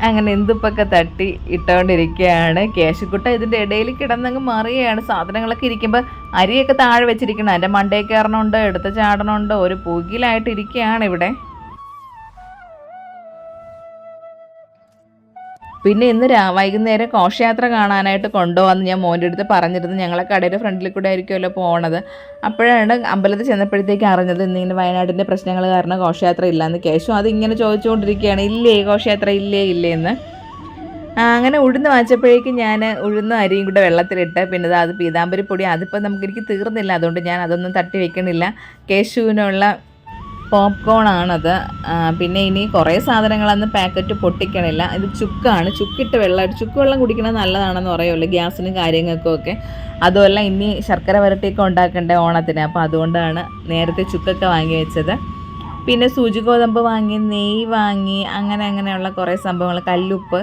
അങ്ങനെ എന്തുപ്പൊക്കെ തട്ടി ഇട്ടുകൊണ്ടിരിക്കുകയാണ് കേശുക്കുട്ട ഇതിന്റെ ഇടയിൽ കിടന്നങ്ങ് മറിയുകയാണ് സാധനങ്ങളൊക്കെ ഇരിക്കുമ്പോൾ അരിയൊക്കെ താഴെ വെച്ചിരിക്കണം അതിന്റെ മണ്ടേ കയറണമുണ്ട് എടുത്ത് ചാടണമുണ്ട് ഒരു പൂകിലായിട്ടിരിക്കുകയാണ് ഇവിടെ. പിന്നെ ഇന്ന് വൈകുന്നേരം ഘോഷയാത്ര കാണാനായിട്ട് കൊണ്ടുപോകാമെന്ന് ഞാൻ മോന്റെ അടുത്ത് പറഞ്ഞിരുന്നു. ഞങ്ങളെ കടയുടെ ഫ്രണ്ടിൽ കൂടെ ആയിരിക്കുമല്ലോ പോണത്. അപ്പോഴാണ് അമ്പലത്തിൽ ചെന്നപ്പോഴത്തേക്ക് അറിഞ്ഞത് ഇന്നിങ്ങനെ വയനാടിന്റെ പ്രശ്നങ്ങൾ കാരണം ഘോഷയാത്ര ഇല്ലയെന്ന് കേശു അതിങ്ങനെ ചോദിച്ചുകൊണ്ടിരിക്കുകയാണ് ഇല്ലേ ഘോഷയാത്ര ഇല്ലേ ഇല്ലേ എന്ന്. അങ്ങനെ ഉഴുന്ന് വാച്ചപ്പോഴേക്കും ഞാൻ ഉഴുന്ന് അരിയും കൂടെ വെള്ളത്തിലിട്ട് പിന്നെ അത് പീതാമ്പരി പൊടി അതിപ്പോൾ നമുക്ക് എനിക്ക് തീർന്നില്ല. അതുകൊണ്ട് ഞാൻ അതൊന്നും തട്ടി വെക്കണില്ല. കേശുവിനുള്ള ആ, പിന്നെ ഇനി കുറേ സാധനങ്ങളന്ന് പാക്കറ്റ് പൊട്ടിക്കണില്ല. ഇത് ചുക്കാണ്. ചുക്കിട്ട് വെള്ളം ചുക്ക് വെള്ളം കുടിക്കണത് നല്ലതാണെന്ന് പറയുമല്ലോ ഗ്യാസിനും കാര്യങ്ങൾക്കും ഒക്കെ. അതുമല്ല ഇനി ശർക്കര വരട്ടിയൊക്കെ ഉണ്ടാക്കേണ്ട ഓണത്തിന്. അപ്പോൾ അതുകൊണ്ടാണ് നേരത്തെ ചുക്കൊക്കെ വാങ്ങി വെച്ചത്. പിന്നെ സൂചി ഗോതമ്പ് വാങ്ങി നെയ്യ് വാങ്ങി അങ്ങനെ അങ്ങനെയുള്ള കുറേ സംഭവങ്ങൾ. കല്ലുപ്പ്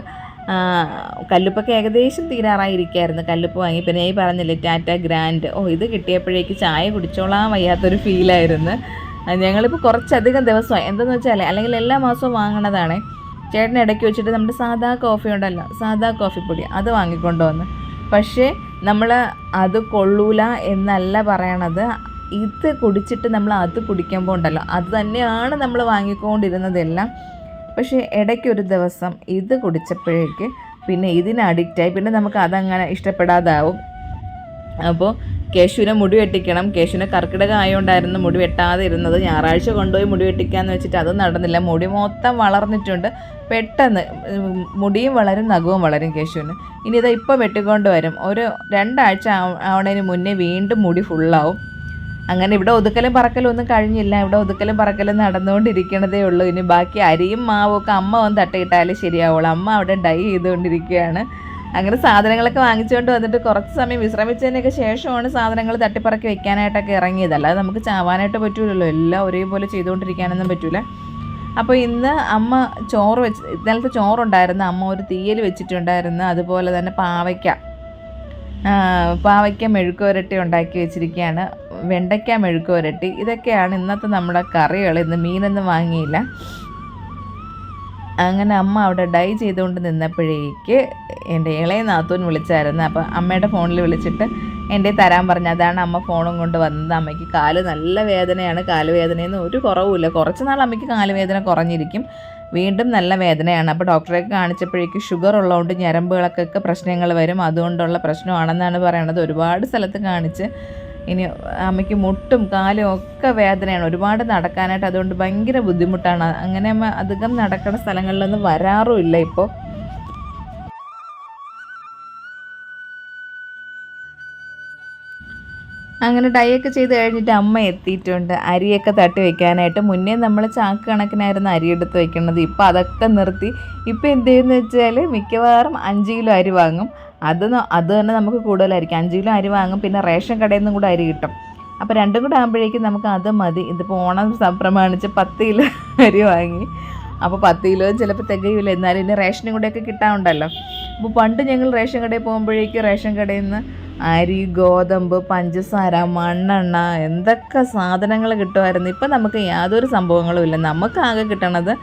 കല്ലുപ്പൊക്കെ ഏകദേശം തീരാറായിരിക്കായിരുന്നു. കല്ലുപ്പ് വാങ്ങി. പിന്നെ ഈ പറഞ്ഞില്ലേ ടാറ്റ ഗ്രാൻഡ്. ഓ ഇത് കിട്ടിയപ്പോഴേക്ക് ചായ കുടിച്ചോളാൻ വയ്യാത്തൊരു ഫീലായിരുന്നു ഞങ്ങളിപ്പോൾ കുറച്ചധികം ദിവസമായി. എന്തെന്ന് വെച്ചാൽ അല്ലെങ്കിൽ എല്ലാ മാസവും വാങ്ങണതാണ്. ചേട്ടൻ ഇടയ്ക്ക് വെച്ചിട്ട് നമ്മുടെ സാധാ കോഫി ഉണ്ടല്ലോ സാധാ കോഫി പൊടി അത് വാങ്ങിക്കൊണ്ട് വന്ന്. പക്ഷേ നമ്മൾ അത് കൊള്ളൂല എന്നല്ല പറയണത്. ഇത് കുടിച്ചിട്ട് നമ്മൾ അത് കുടിക്കുമ്പോൾ ഉണ്ടല്ലോ അത് തന്നെയാണ് നമ്മൾ വാങ്ങിക്കൊണ്ടിരുന്നതെല്ലാം. പക്ഷേ ഇടയ്ക്കൊരു ദിവസം ഇത് കുടിച്ചപ്പോഴേക്ക് പിന്നെ ഇതിന് അഡിക്റ്റായി പിന്നെ നമുക്ക് അതങ്ങനെ ഇഷ്ടപ്പെടാതാവും. അപ്പോൾ കേശുവിനെ മുടി വെട്ടിക്കണം. കേശുവിനെ കർക്കിടക ആയതുകൊണ്ടായിരുന്നു മുടി വെട്ടാതെ ഇരുന്നത് ഞായറാഴ്ച കൊണ്ടുപോയി മുടി വെട്ടിക്കാന്ന് വെച്ചിട്ട് അത് നടന്നില്ല. മുടി മൊത്തം വളർന്നിട്ടുണ്ട്. പെട്ടെന്ന് മുടിയും വളരും നഖവും വളരും കേശുവിന്. ഇനി ഇതാ ഇപ്പോൾ വെട്ടിക്കൊണ്ട് വരും. ഒരു രണ്ടാഴ്ച ആവ- ആവണതിന് മുന്നേ വീണ്ടും മുടി ഫുള്ളാവും അങ്ങനെ ഇവിടെ ഒതുക്കലും പറക്കലും ഒന്നും കഴിഞ്ഞില്ല. ഇവിടെ ഒതുക്കലും പറക്കലും നടന്നുകൊണ്ടിരിക്കണതേ ഉള്ളൂ. ഇനി ബാക്കി അരിയും മാവും ഒക്കെ അമ്മ വന്ന് തട്ടയിട്ടാലേ ശരിയാവുള്ളൂ. അമ്മ അവിടെ ഡൈ ചെയ്തുകൊണ്ടിരിക്കുകയാണ്. അങ്ങനെ സാധനങ്ങളൊക്കെ വാങ്ങിച്ചുകൊണ്ട് വന്നിട്ട് കുറച്ച് സമയം വിശ്രമിച്ചതിനൊക്കെ ശേഷമാണ് സാധനങ്ങൾ തട്ടിപ്പറക്കി വെക്കാനായിട്ടൊക്കെ ഇറങ്ങിയത്. അല്ലാതെ നമുക്ക് ചാവാനായിട്ട് പറ്റൂലല്ലോ. എല്ലാം ഒരേപോലെ ചെയ്തുകൊണ്ടിരിക്കാനൊന്നും പറ്റൂല. അപ്പോൾ ഇന്ന് അമ്മ ചോറ് വെച്ച് ഇന്നലത്തെ ചോറുണ്ടായിരുന്നു. അമ്മ ഒരു തീയൽ വെച്ചിട്ടുണ്ടായിരുന്നു. അതുപോലെ തന്നെ പാവയ്ക്ക. പാവയ്ക്ക മെഴുക്ക് പുരട്ടി ഉണ്ടാക്കി വെച്ചിരിക്കുകയാണ്. വെണ്ടയ്ക്ക മെഴുക്ക് പുരട്ടി ഇതൊക്കെയാണ് ഇന്നത്തെ നമ്മുടെ കറികൾ. ഇന്ന് മീനൊന്നും വാങ്ങിയില്ല. അങ്ങനെ അമ്മ അവിടെ ഡൈ ചെയ്തുകൊണ്ട് നിന്നപ്പോഴേക്ക് എന്റെ ഇളയ നാത്തൂൻ വിളിച്ചായിരുന്നു. അപ്പോൾ അമ്മയുടെ ഫോണിൽ വിളിച്ചിട്ട് എന്റെ തരാൻ പറഞ്ഞു. അതാണ് അമ്മ ഫോണും കൊണ്ട് വന്നത്. അമ്മയ്ക്ക് കാൽ നല്ല വേദനയാണ്. കാൽ വേദനയെന്ന് ഒരു കുറവുമില്ല. കുറച്ച് നാൾ അമ്മയ്ക്ക് കാൽ വേദന കുറഞ്ഞിരിക്കും. വീണ്ടും നല്ല വേദനയാണ്. അപ്പോൾ ഡോക്ടറെ കാണിച്ചപ്പോഴേക്ക് ഷുഗർ ഉള്ളതുകൊണ്ട് ഞരമ്പുകളൊക്കെ പ്രശ്നങ്ങൾ വരും. അതുകൊണ്ടുള്ള പ്രശ്നമാണെന്നാണ് പറയണത്. ഒരുപാട് സ്ഥലത്ത് കാണിച്ച് ഇനി അമ്മയ്ക്ക് മുട്ടും കാലും ഒക്കെ വേദനയാണ്. ഒരുപാട് നടക്കാനായിട്ട് അതുകൊണ്ട് ഭയങ്കര ബുദ്ധിമുട്ടാണ്. അങ്ങനെ അധികം നടക്കുന്ന സ്ഥലങ്ങളിലൊന്നും വരാറുമില്ല ഇപ്പോൾ അങ്ങനെ ഡൈ ഒക്കെ ചെയ്ത് കഴിഞ്ഞിട്ട് അമ്മ എത്തിയിട്ടുണ്ട്. അരിയൊക്കെ തട്ടി വെക്കാനായിട്ട്. മുന്നേ നമ്മൾ ചാക്ക് കണക്കിനായിരുന്നു അരി എടുത്ത് വെക്കുന്നത്. ഇപ്പം അതൊക്കെ നിർത്തി. ഇപ്പം എന്ത് ചെയ്യുന്നു വെച്ചാൽ മിക്കവാറും അഞ്ച് കിലോ അരി വാങ്ങും. അത് അത് തന്നെ നമുക്ക് കൂടുതലായിരിക്കും. അഞ്ച് കിലോ അരി വാങ്ങും. പിന്നെ റേഷൻ കടയിൽ നിന്നും കൂടെ അരി കിട്ടും. അപ്പോൾ രണ്ടും കൂടെ ആകുമ്പോഴേക്കും നമുക്ക് അത് മതി. ഇതിപ്പോൾ ഓണം പ്രമാണിച്ച് പത്ത് കിലോ അരി വാങ്ങി. അപ്പോൾ പത്ത് കിലോ ചിലപ്പോൾ തികയില്ല എന്നാലും ഇനി റേഷനും കൂടെയൊക്കെ കിട്ടാറുണ്ടല്ലോ അപ്പോൾ പണ്ട് ഞങ്ങൾ റേഷൻ കടയിൽ പോകുമ്പോഴേക്കും റേഷൻ കടയിൽ നിന്ന് അരി ഗോതമ്പ് പഞ്ചസാര മണ്ണെണ്ണ എന്തൊക്കെ സാധനങ്ങൾ കിട്ടുമായിരുന്നു. ഇപ്പം നമുക്ക് യാതൊരു സംഭവങ്ങളും ഇല്ല. നമുക്ക് ആകെ കിട്ടണത്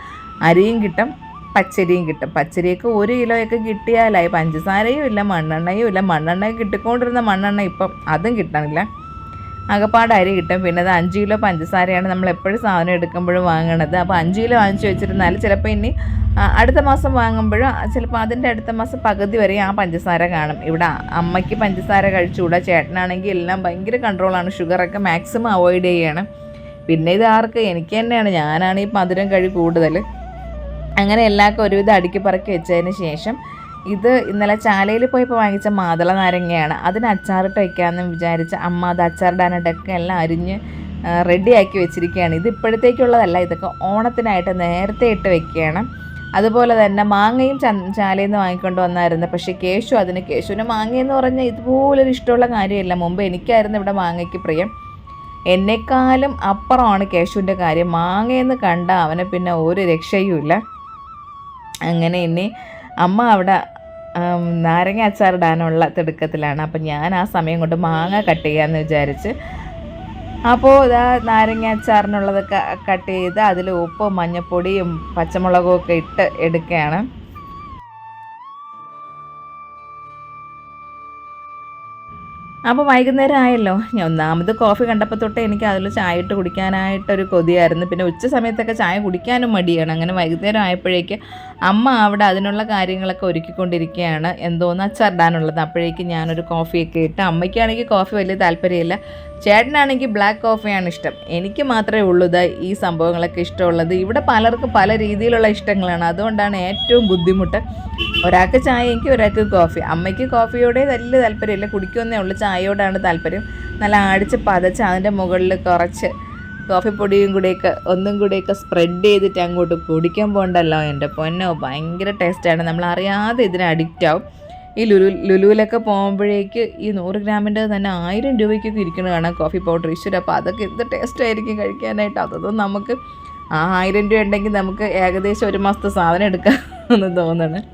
അരിയും കിട്ടും പച്ചരിയും കിട്ടും. പച്ചരിയൊക്കെ ഒരു കിലോയൊക്കെ കിട്ടിയാലായി. പഞ്ചസാരയും ഇല്ല മണ്ണെണ്ണയും ഇല്ല. മണ്ണെണ്ണ കിട്ടിക്കൊണ്ടിരുന്ന മണ്ണെണ്ണ ഇപ്പം അതും കിട്ടണില്ല. അകപ്പാട് അരി കിട്ടും. പിന്നെ അത് അഞ്ച് കിലോ പഞ്ചസാരയാണ് നമ്മൾ എപ്പോഴും സാധനം എടുക്കുമ്പോഴും വാങ്ങണത്. അപ്പോൾ അഞ്ച് കിലോ വാങ്ങിച്ചു വെച്ചിരുന്നാൽ ചിലപ്പോൾ ഇനി അടുത്ത മാസം വാങ്ങുമ്പോഴും ചിലപ്പോൾ അതിന്റെ അടുത്ത മാസം പകുതി വരെ ആ പഞ്ചസാര കാണും. ഇവിടെ അമ്മയ്ക്ക് പഞ്ചസാര കഴിച്ചുകൂടാ. ചേട്ടനാണെങ്കിൽ എല്ലാം ഭയങ്കര കൺട്രോളാണ് ഷുഗറൊക്കെ മാക്സിമം അവോയ്ഡ് ചെയ്യണം. പിന്നെ ഇത് ആർക്ക്? എനിക്ക് തന്നെയാണ്. ഞാനാണ് ഈ മധുരം കഴി കൂടുതൽ. അങ്ങനെ എല്ലാവർക്കും ഒരുവിധം അടുക്കി പറക്കി വെച്ചതിന് ശേഷം ഇത് ഇന്നലെ ചാലയിൽ പോയപ്പോൾ വാങ്ങിച്ച മാതള നാരങ്ങയാണ്. അതിന് അച്ചാറിട്ട് വയ്ക്കാമെന്ന് വിചാരിച്ച് അമ്മ അത് അച്ചാറിടാനായിട്ടൊക്കെ എല്ലാം അരിഞ്ഞ് റെഡിയാക്കി വെച്ചിരിക്കുകയാണ്. ഇത് ഇപ്പോഴത്തേക്കുള്ളതല്ല ഇതൊക്കെ ഓണത്തിനായിട്ട് നേരത്തെ ഇട്ട് വെക്കുകയാണ്. അതുപോലെ തന്നെ മാങ്ങയും ചാലയിൽ നിന്ന് വാങ്ങിക്കൊണ്ട് വന്നായിരുന്നു. പക്ഷേ കേശു അതിന് കേശുവിന് മാങ്ങയെന്ന് പറഞ്ഞാൽ ഇതുപോലൊരു ഇഷ്ടമുള്ള കാര്യമല്ല. മുമ്പ് എനിക്കായിരുന്നു ഇവിടെ മാങ്ങയ്ക്ക് പ്രിയം. എന്നെക്കാളും അപ്പുറമാണ് കേശുവിന്റെ കാര്യം. മാങ്ങയെന്ന് കണ്ട അവനെ പിന്നെ ഒരു രക്ഷയുമില്ല. അങ്ങനെ ഇനി അമ്മ അവിടെ നാരങ്ങ അച്ചാറിടാനുള്ള തിടുക്കത്തിലാണ്. അപ്പം ഞാൻ ആ സമയം കൊണ്ട് മാങ്ങ കട്ട് ചെയ്യാമെന്ന് വിചാരിച്ച്. അപ്പോൾ ഇതാ നാരങ്ങ അച്ചാറിനുള്ളതൊക്കെ കട്ട് ചെയ്ത് അതിൽ ഉപ്പും മഞ്ഞപ്പൊടിയും പച്ചമുളകും ഒക്കെ ഇട്ട് എടുക്കുകയാണ്. അപ്പോൾ വൈകുന്നേരം ആയല്ലോ. ഞാൻ ഒന്നാമത് കോഫി കണ്ടപ്പോൾ തൊട്ട് എനിക്ക് അതിൽ ചായ ഇട്ട് കുടിക്കാനായിട്ടൊരു കൊതിയായിരുന്നു. പിന്നെ ഉച്ച സമയത്തൊക്കെ ചായ കുടിക്കാനും മടിയാണ്. അങ്ങനെ വൈകുന്നേരം ആയപ്പോഴേക്ക് അമ്മ അവിടെ അതിനുള്ള കാര്യങ്ങളൊക്കെ ഒരുക്കിക്കൊണ്ടിരിക്കുകയാണ്. എന്തോന്ന് അച്ചാറിടാനുള്ളത് അപ്പോഴേക്ക് ഞാനൊരു കോഫിയൊക്കെ ഇട്ട് അമ്മയ്ക്കാണെങ്കിൽ കോഫി വലിയ താല്പര്യമില്ല. ചേട്ടനാണെങ്കിൽ ബ്ലാക്ക് കോഫിയാണ് ഇഷ്ടം. എനിക്ക് മാത്രമേ ഉള്ളൂ ഇതാ ഈ സംഭവങ്ങളൊക്കെ ഇഷ്ടമുള്ളത്. ഇവിടെ പലർക്കും പല രീതിയിലുള്ള ഇഷ്ടങ്ങളാണ്. അതുകൊണ്ടാണ് ഏറ്റവും ബുദ്ധിമുട്ട് ഒരാൾക്ക് ചായ എനിക്ക് ഒരാൾക്ക് കോഫി അമ്മയ്ക്ക് കോഫിയോടെ വലിയ താല്പര്യമില്ല കുടിക്കുന്നേ ഉള്ളൂ. ചായയോടാണ് താല്പര്യം. നല്ല അടിച്ച് പതച്ച് അതിന്റെ മുകളിൽ കുറച്ച് കോഫി പൊടിയും കൂടെയൊക്കെ ഒന്നും കൂടെയൊക്കെ സ്പ്രെഡ് ചെയ്തിട്ട് അങ്ങോട്ട് കുടിക്കാൻ പോകണ്ടല്ലോ എന്റെ പൊന്നോ. ഭയങ്കര ടേസ്റ്റാണ് നമ്മൾ അറിയാതെ ഇതിന് അഡിക്റ്റ് ആവും. ഈ ലുലു ലുലുവിലൊക്കെ പോകുമ്പോഴേക്ക് ഈ നൂറ് ഗ്രാമിന്റെ തന്നെ ആയിരം രൂപയ്ക്കൊക്കെ ഇരിക്കുന്നത് കാണാം കോഫി പൗഡർ ഈശ്വര അപ്പോൾ അതൊക്കെ എന്ത് ടേസ്റ്റ് ആയിരിക്കും കഴിക്കാനായിട്ട്? അതൊന്നും നമുക്ക് ആ ആയിരം രൂപ ഉണ്ടെങ്കിൽ നമുക്ക് ഏകദേശം ഒരു മാസത്തെ സാധനം എടുക്കാം എന്ന് തോന്നണം.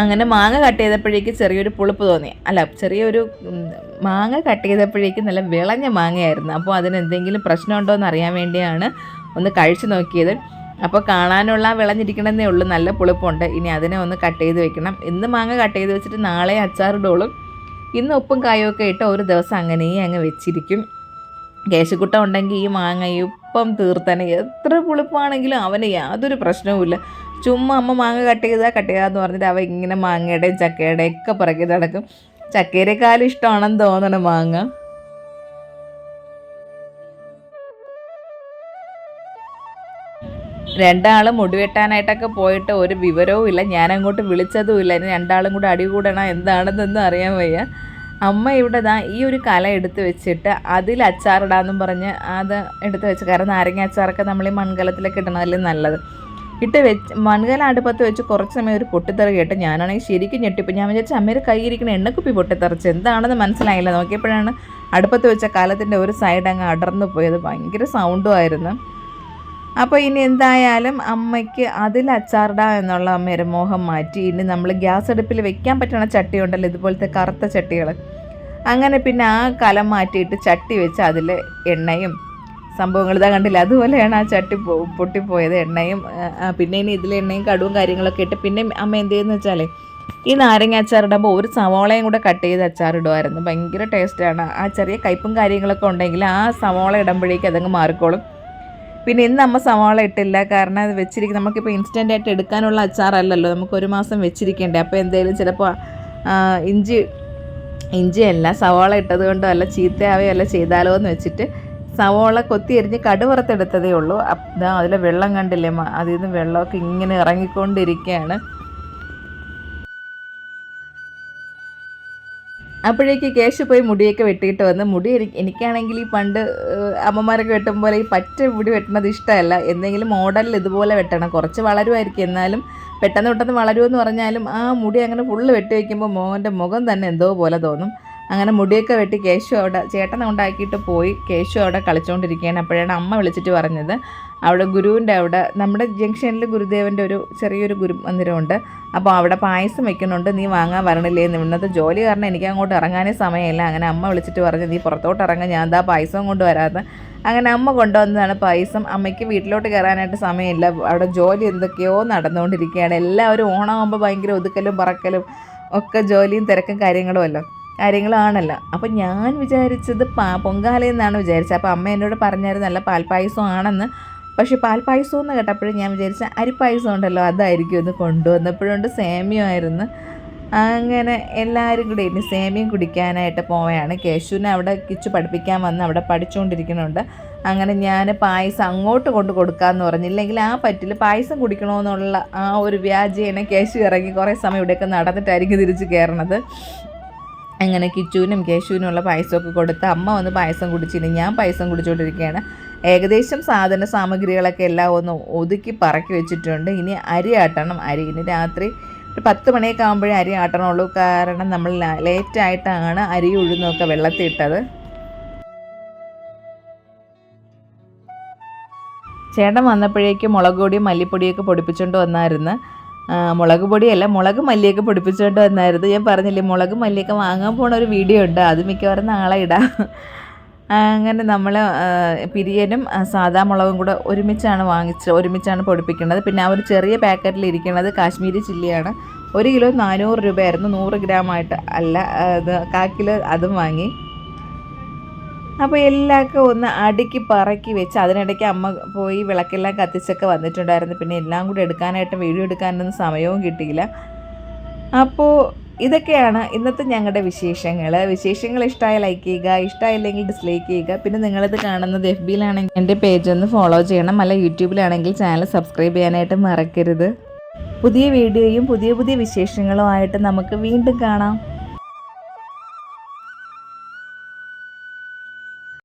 അങ്ങനെ മാങ്ങ കട്ട് ചെയ്തപ്പോഴേക്ക് ചെറിയൊരു പുളിപ്പ് തോന്നി. അല്ല ചെറിയൊരു മാങ്ങ കട്ട് ചെയ്തപ്പോഴേക്ക് നല്ല വിളഞ്ഞ മാങ്ങയായിരുന്നു. അപ്പോൾ അതിന് എന്തെങ്കിലും പ്രശ്നമുണ്ടോ എന്ന് അറിയാൻ വേണ്ടിയാണ് ഒന്ന് കഴിച്ചു നോക്കിയത്. അപ്പോൾ കാണാനുള്ള വിളഞ്ഞിരിക്കണമെന്നേ ഉള്ളൂ. നല്ല പുളിപ്പുണ്ട്. ഇനി അതിനെ ഒന്ന് കട്ട് ചെയ്ത് വെക്കണം. ഇന്ന് മാങ്ങ കട്ട് ചെയ്ത് വെച്ചിട്ട് നാളെ അച്ചാറിടോളും ഇന്ന് ഉപ്പും കായും ഒക്കെ ഇട്ട് ഒരു ദിവസം അങ്ങനെ അങ്ങ് വെച്ചിരിക്കും. കേശക്കുട്ട ഉണ്ടെങ്കിൽ ഈ മാങ്ങ ഇപ്പം തീർത്തനെ എത്ര പുളിപ്പാണെങ്കിലും അവന് യാതൊരു പ്രശ്നവുമില്ല ചുമ്മാ അമ്മ മാങ്ങ കട്ട് ചെയ്താൽ കട്ട് ചെയ്താന്ന് പറഞ്ഞിട്ട് അവ ഇങ്ങനെ മാങ്ങയുടെയും ചക്കയുടെയും ഒക്കെ പിറകെ നടക്കും. ചക്കേരെക്കാളും ഇഷ്ടമാണെന്ന് തോന്നണം മാങ്ങ. രണ്ടാളും മുടിവെട്ടാനായിട്ടൊക്കെ പോയിട്ട് ഒരു വിവരവും ഇല്ല. ഞാനങ്ങോട്ട് വിളിച്ചതും ഇല്ല ഇനി രണ്ടാളും കൂടെ അടി കൂടണം? എന്താണെന്നൊന്നും അറിയാൻ വയ്യ. അമ്മ ഇവിടെ ദാ ഈ ഒരു കല എടുത്ത് വെച്ചിട്ട് അതിൽ അച്ചാറിടാന്നും പറഞ്ഞ് അത് എടുത്ത് വെച്ച് കാരണം നാരങ്ങ അച്ചാറൊക്കെ നമ്മൾ ഈ മൺകലത്തിലൊക്കെ ഇടണതല്ലേ നല്ലത്. ഇട്ട് വെച്ച് മൺകല അടുപ്പത്ത് വെച്ച് കുറച്ച് സമയം ഒരു പൊട്ടിത്തെറി കേട്ട് ഞാനാണെങ്കിൽ ശരിക്കും ഞെട്ടിപ്പോൾ ഞാൻ വിചാരിച്ച അമ്മയുടെ കൈയിരിക്കുന്ന എണ്ണക്കുപ്പി പൊട്ടിത്തെറിച്ച് എന്താണെന്ന് മനസ്സിലായില്ല. നോക്കിയപ്പോഴാണ് അടുപ്പത്ത് വെച്ച കാലത്തിന്റെ ഒരു സൈഡ് അങ്ങ് അടർന്നു പോയത് ഭയങ്കര സൗണ്ടും ആയിരുന്നു. അപ്പോൾ ഇനി എന്തായാലും അമ്മയ്ക്ക് അതിൽ അച്ചാറിട എന്നുള്ള അമ്മയുടെ മോഹം മാറ്റി. ഇനി നമ്മൾ ഗ്യാസ് അടുപ്പിൽ വെക്കാൻ പറ്റുന്ന ചട്ടി ഉണ്ടല്ലോ ഇതുപോലത്തെ കറുത്ത ചട്ടികൾ അങ്ങനെ പിന്നെ ആ കലം മാറ്റിയിട്ട് ചട്ടി വെച്ച് അതിൽ എണ്ണയും സംഭവങ്ങൾ ഇതാ കണ്ടില്ല അതുപോലെയാണ് ആ ചട്ടി പൊട്ടിപ്പോയത് എണ്ണയും പിന്നെ ഇനി ഇതിൽ എണ്ണയും കടുവും കാര്യങ്ങളൊക്കെ ഇട്ട് പിന്നെ അമ്മ എന്ത് ചെയ്യുന്നു വെച്ചാലേ ഈ നാരങ്ങ അച്ചാറിടുമ്പോൾ ഒരു സവോളയും കൂടെ കട്ട് ചെയ്ത് അച്ചാറിടുമായിരുന്നു ഭയങ്കര ടേസ്റ്റാണ് ആ ചെറിയ കയ്പും കാര്യങ്ങളൊക്കെ ഉണ്ടെങ്കിൽ ആ സവോള ഇടുമ്പോഴേക്കും അതങ്ങ് മാറിക്കോളും. പിന്നെ ഇന്ന് അമ്മ സവാള ഇട്ടില്ല. കാരണം അത് വെച്ചിരിക്കും നമുക്കിപ്പോൾ ഇൻസ്റ്റന്റ് ആയിട്ട് എടുക്കാനുള്ള അച്ചാറല്ലല്ലോ. നമുക്ക് ഒരു മാസം വെച്ചിരിക്കണ്ടേ. അപ്പോൾ എന്തെങ്കിലും ചിലപ്പോൾ ഇഞ്ചി ഇഞ്ചിയല്ല സവാള ഇട്ടത് കൊണ്ടോ അല്ല ചീത്തയാവുകയോ അല്ല ചെയ്താലോ എന്ന് വെച്ചിട്ട് സവാള കൊത്തി എരിഞ്ഞ് കടുവറുത്തെടുത്തതേ ഉള്ളൂ. അതിലെ വെള്ളം കണ്ടില്ലേ? അതിൽ നിന്ന് വെള്ളമൊക്കെ ഇങ്ങനെ ഇറങ്ങിക്കൊണ്ടിരിക്കുകയാണ് അപ്പോഴേക്ക് കേശു പോയി മുടിയൊക്കെ വെട്ടിയിട്ട് വന്ന് മുടി എനിക്ക് എനിക്കാണെങ്കിൽ ഈ പണ്ട് അമ്മമാരൊക്കെ വെട്ടും പോലെ ഈ പറ്റ മുടി വെട്ടണത് ഇഷ്ടമല്ല. എന്തെങ്കിലും മോഡലിൽ ഇതുപോലെ വെട്ടണം. കുറച്ച് വളരുമായിരിക്കും. എന്നാലും പെട്ടെന്ന് പെട്ടെന്ന് വളരുമെന്ന് പറഞ്ഞാലും ആ മുടി അങ്ങനെ ഫുള്ള് വെട്ടി വയ്ക്കുമ്പോൾ മോന്റെ മുഖം തന്നെ എന്തോ പോലെ തോന്നും. അങ്ങനെ മുടിയൊക്കെ വെട്ടി കേശു അവിടെ ചേട്ടനുണ്ടാക്കിയിട്ട് പോയി. കേശു അവിടെ കളിച്ചുകൊണ്ടിരിക്കുകയാണ് അപ്പോഴാണ് അമ്മ വിളിച്ചിട്ട് പറഞ്ഞത് അവിടെ ഗുരുവിന്റെ അവിടെ നമ്മുടെ ജംഗ്ഷനിൽ ഗുരുദേവന്റെ ഒരു ചെറിയൊരു ഗുരു മന്ദിരമുണ്ട്. അപ്പോൾ അവിടെ പായസം വെക്കുന്നുണ്ട്. നീ വാങ്ങാൻ വരണില്ലേ എന്ന്. ഇന്നത്തെ ജോലി കാരണം എനിക്ക് അങ്ങോട്ട് ഇറങ്ങാനേ സമയമില്ല. അങ്ങനെ അമ്മ വിളിച്ചിട്ട് പറഞ്ഞു നീ പുറത്തോട്ട് ഇറങ്ങാൻ ഞാൻ എന്താ പായസം കൊണ്ട് വരാതെ അങ്ങനെ അമ്മ കൊണ്ടുവന്നതാണ് പായസം. അമ്മയ്ക്ക് വീട്ടിലോട്ട് കയറാനായിട്ട് സമയമില്ല. അവിടെ ജോലി എന്തൊക്കെയോ നടന്നുകൊണ്ടിരിക്കുകയാണ്. എല്ലാവരും ഓണമാകുമ്പോൾ ഭയങ്കര ഒതുക്കലും പറക്കലും ഒക്കെ ജോലിയും തിരക്കും കാര്യങ്ങളും അല്ലോ. കാര്യങ്ങളാണല്ലോ. അപ്പം ഞാൻ വിചാരിച്ചത് പൊങ്കാലയെന്നാണ് വിചാരിച്ചത്. അപ്പോൾ അമ്മ എന്നോട് പറഞ്ഞായിരുന്നു നല്ല പാൽപ്പായസം ആണെന്ന്. പക്ഷേ പാൽപ്പായസം എന്ന് കേട്ടപ്പോഴും ഞാൻ വിചാരിച്ച അരിപ്പായസം ഉണ്ടല്ലോ അതായിരിക്കും ഒന്ന് കൊണ്ടുവന്നപ്പോഴുണ്ട് സേമിയമായിരുന്നു അങ്ങനെ എല്ലാവരും കൂടി ഇനി സേമിയം കുടിക്കാനായിട്ട് പോവുകയാണ്. കേശുവിനെ അവിടെ കിച്ചു പഠിപ്പിക്കാൻ വന്ന് അവിടെ പഠിച്ചുകൊണ്ടിരിക്കുന്നുണ്ട്. അങ്ങനെ ഞാൻ പായസം അങ്ങോട്ട് കൊണ്ട് കൊടുക്കാമെന്ന് പറഞ്ഞില്ലെങ്കിൽ ആ പറ്റിൽ പായസം കുടിക്കണമെന്നുള്ള ആ ഒരു വ്യാജേന കേശു ഇറങ്ങി കുറേ സമയം ഇവിടെയൊക്കെ നടന്നിട്ടായിരിക്കും തിരിച്ച് കയറണത്. അങ്ങനെ കിച്ചുവിനും കേശുവിനും ഉള്ള പായസമൊക്കെ കൊടുത്ത് അമ്മ വന്ന് പായസം കുടിച്ചിന്. ഞാൻ പായസം കുടിച്ചുകൊണ്ടിരിക്കുകയാണ്. ഏകദേശം സാധന സാമഗ്രികളൊക്കെ എല്ലാം ഒന്ന് ഒതുക്കി പറക്കി വെച്ചിട്ടുണ്ട്. ഇനി അരി ആട്ടണം. അരി ഇനി രാത്രി ഒരു പത്ത് മണിയൊക്കെ ആകുമ്പോഴേ അരി ആട്ടണുള്ളൂ. കാരണം നമ്മൾ ലേറ്റായിട്ടാണ് അരി ഉഴുന്നൊക്കെ വെള്ളത്തിട്ടത് ചേട്ടൻ വന്നപ്പോഴേക്ക് മുളക് പൊടിയും മല്ലിപ്പൊടിയൊക്കെ പൊടിപ്പിച്ചുകൊണ്ട് വന്നായിരുന്നു. മുളക് പൊടിയല്ല മുളക് മല്ലിയൊക്കെ പൊടിപ്പിച്ചുകൊണ്ട് വന്നായിരുന്നു. ഞാൻ പറഞ്ഞില്ലേ മുളക് മല്ലിയൊക്കെ വാങ്ങാൻ പോണ ഒരു വീഡിയോ ഉണ്ട്. അത് മിക്കവാറും നാളെ ഇടാം. അങ്ങനെ നമ്മൾ പിരിയനും സാധാ മുളകും കൂടെ ഒരുമിച്ചാണ് വാങ്ങിച്ച് ഒരുമിച്ചാണ് പൊടിപ്പിക്കുന്നത്. പിന്നെ ആ ഒരു ചെറിയ പാക്കറ്റിൽ ഇരിക്കുന്നത് കാശ്മീരി ചില്ലിയാണ്. ഒരു കിലോ നാനൂറ് രൂപയായിരുന്നു. നൂറ് ഗ്രാമായിട്ട് അല്ല അത് കാ കിലോ അതും വാങ്ങി. അപ്പോൾ എല്ലാവർക്കും ഒന്ന് അടുക്കി പറക്കി വെച്ച് അതിനിടയ്ക്ക് അമ്മ പോയി വിളക്കെല്ലാം കത്തിച്ചൊക്കെ വന്നിട്ടുണ്ടായിരുന്നു. പിന്നെ എല്ലാം കൂടി എടുക്കാനായിട്ട് വീഡിയോ എടുക്കാനൊന്നും സമയവും കിട്ടിയില്ല. അപ്പോൾ ഇതൊക്കെയാണ് ഇന്നത്തെ ഞങ്ങളുടെ വിശേഷങ്ങൾ വിശേഷങ്ങൾ ഇഷ്ടമായ ലൈക്ക് ചെയ്യുക ഇഷ്ടമായില്ലെങ്കിൽ ഡിസ്ലൈക്ക് ചെയ്യുക. പിന്നെ നിങ്ങളിത് കാണുന്നത് എഫ് ബിയിലാണെങ്കിൽ എന്റെ പേജ് ഒന്ന് ഫോളോ ചെയ്യണം. അല്ല യൂട്യൂബിലാണെങ്കിൽ ചാനൽ സബ്സ്ക്രൈബ് ചെയ്യാനായിട്ട് മറക്കരുത്. പുതിയ വീഡിയോയും പുതിയ പുതിയ വിശേഷങ്ങളുമായിട്ട് നമുക്ക് വീണ്ടും കാണാം.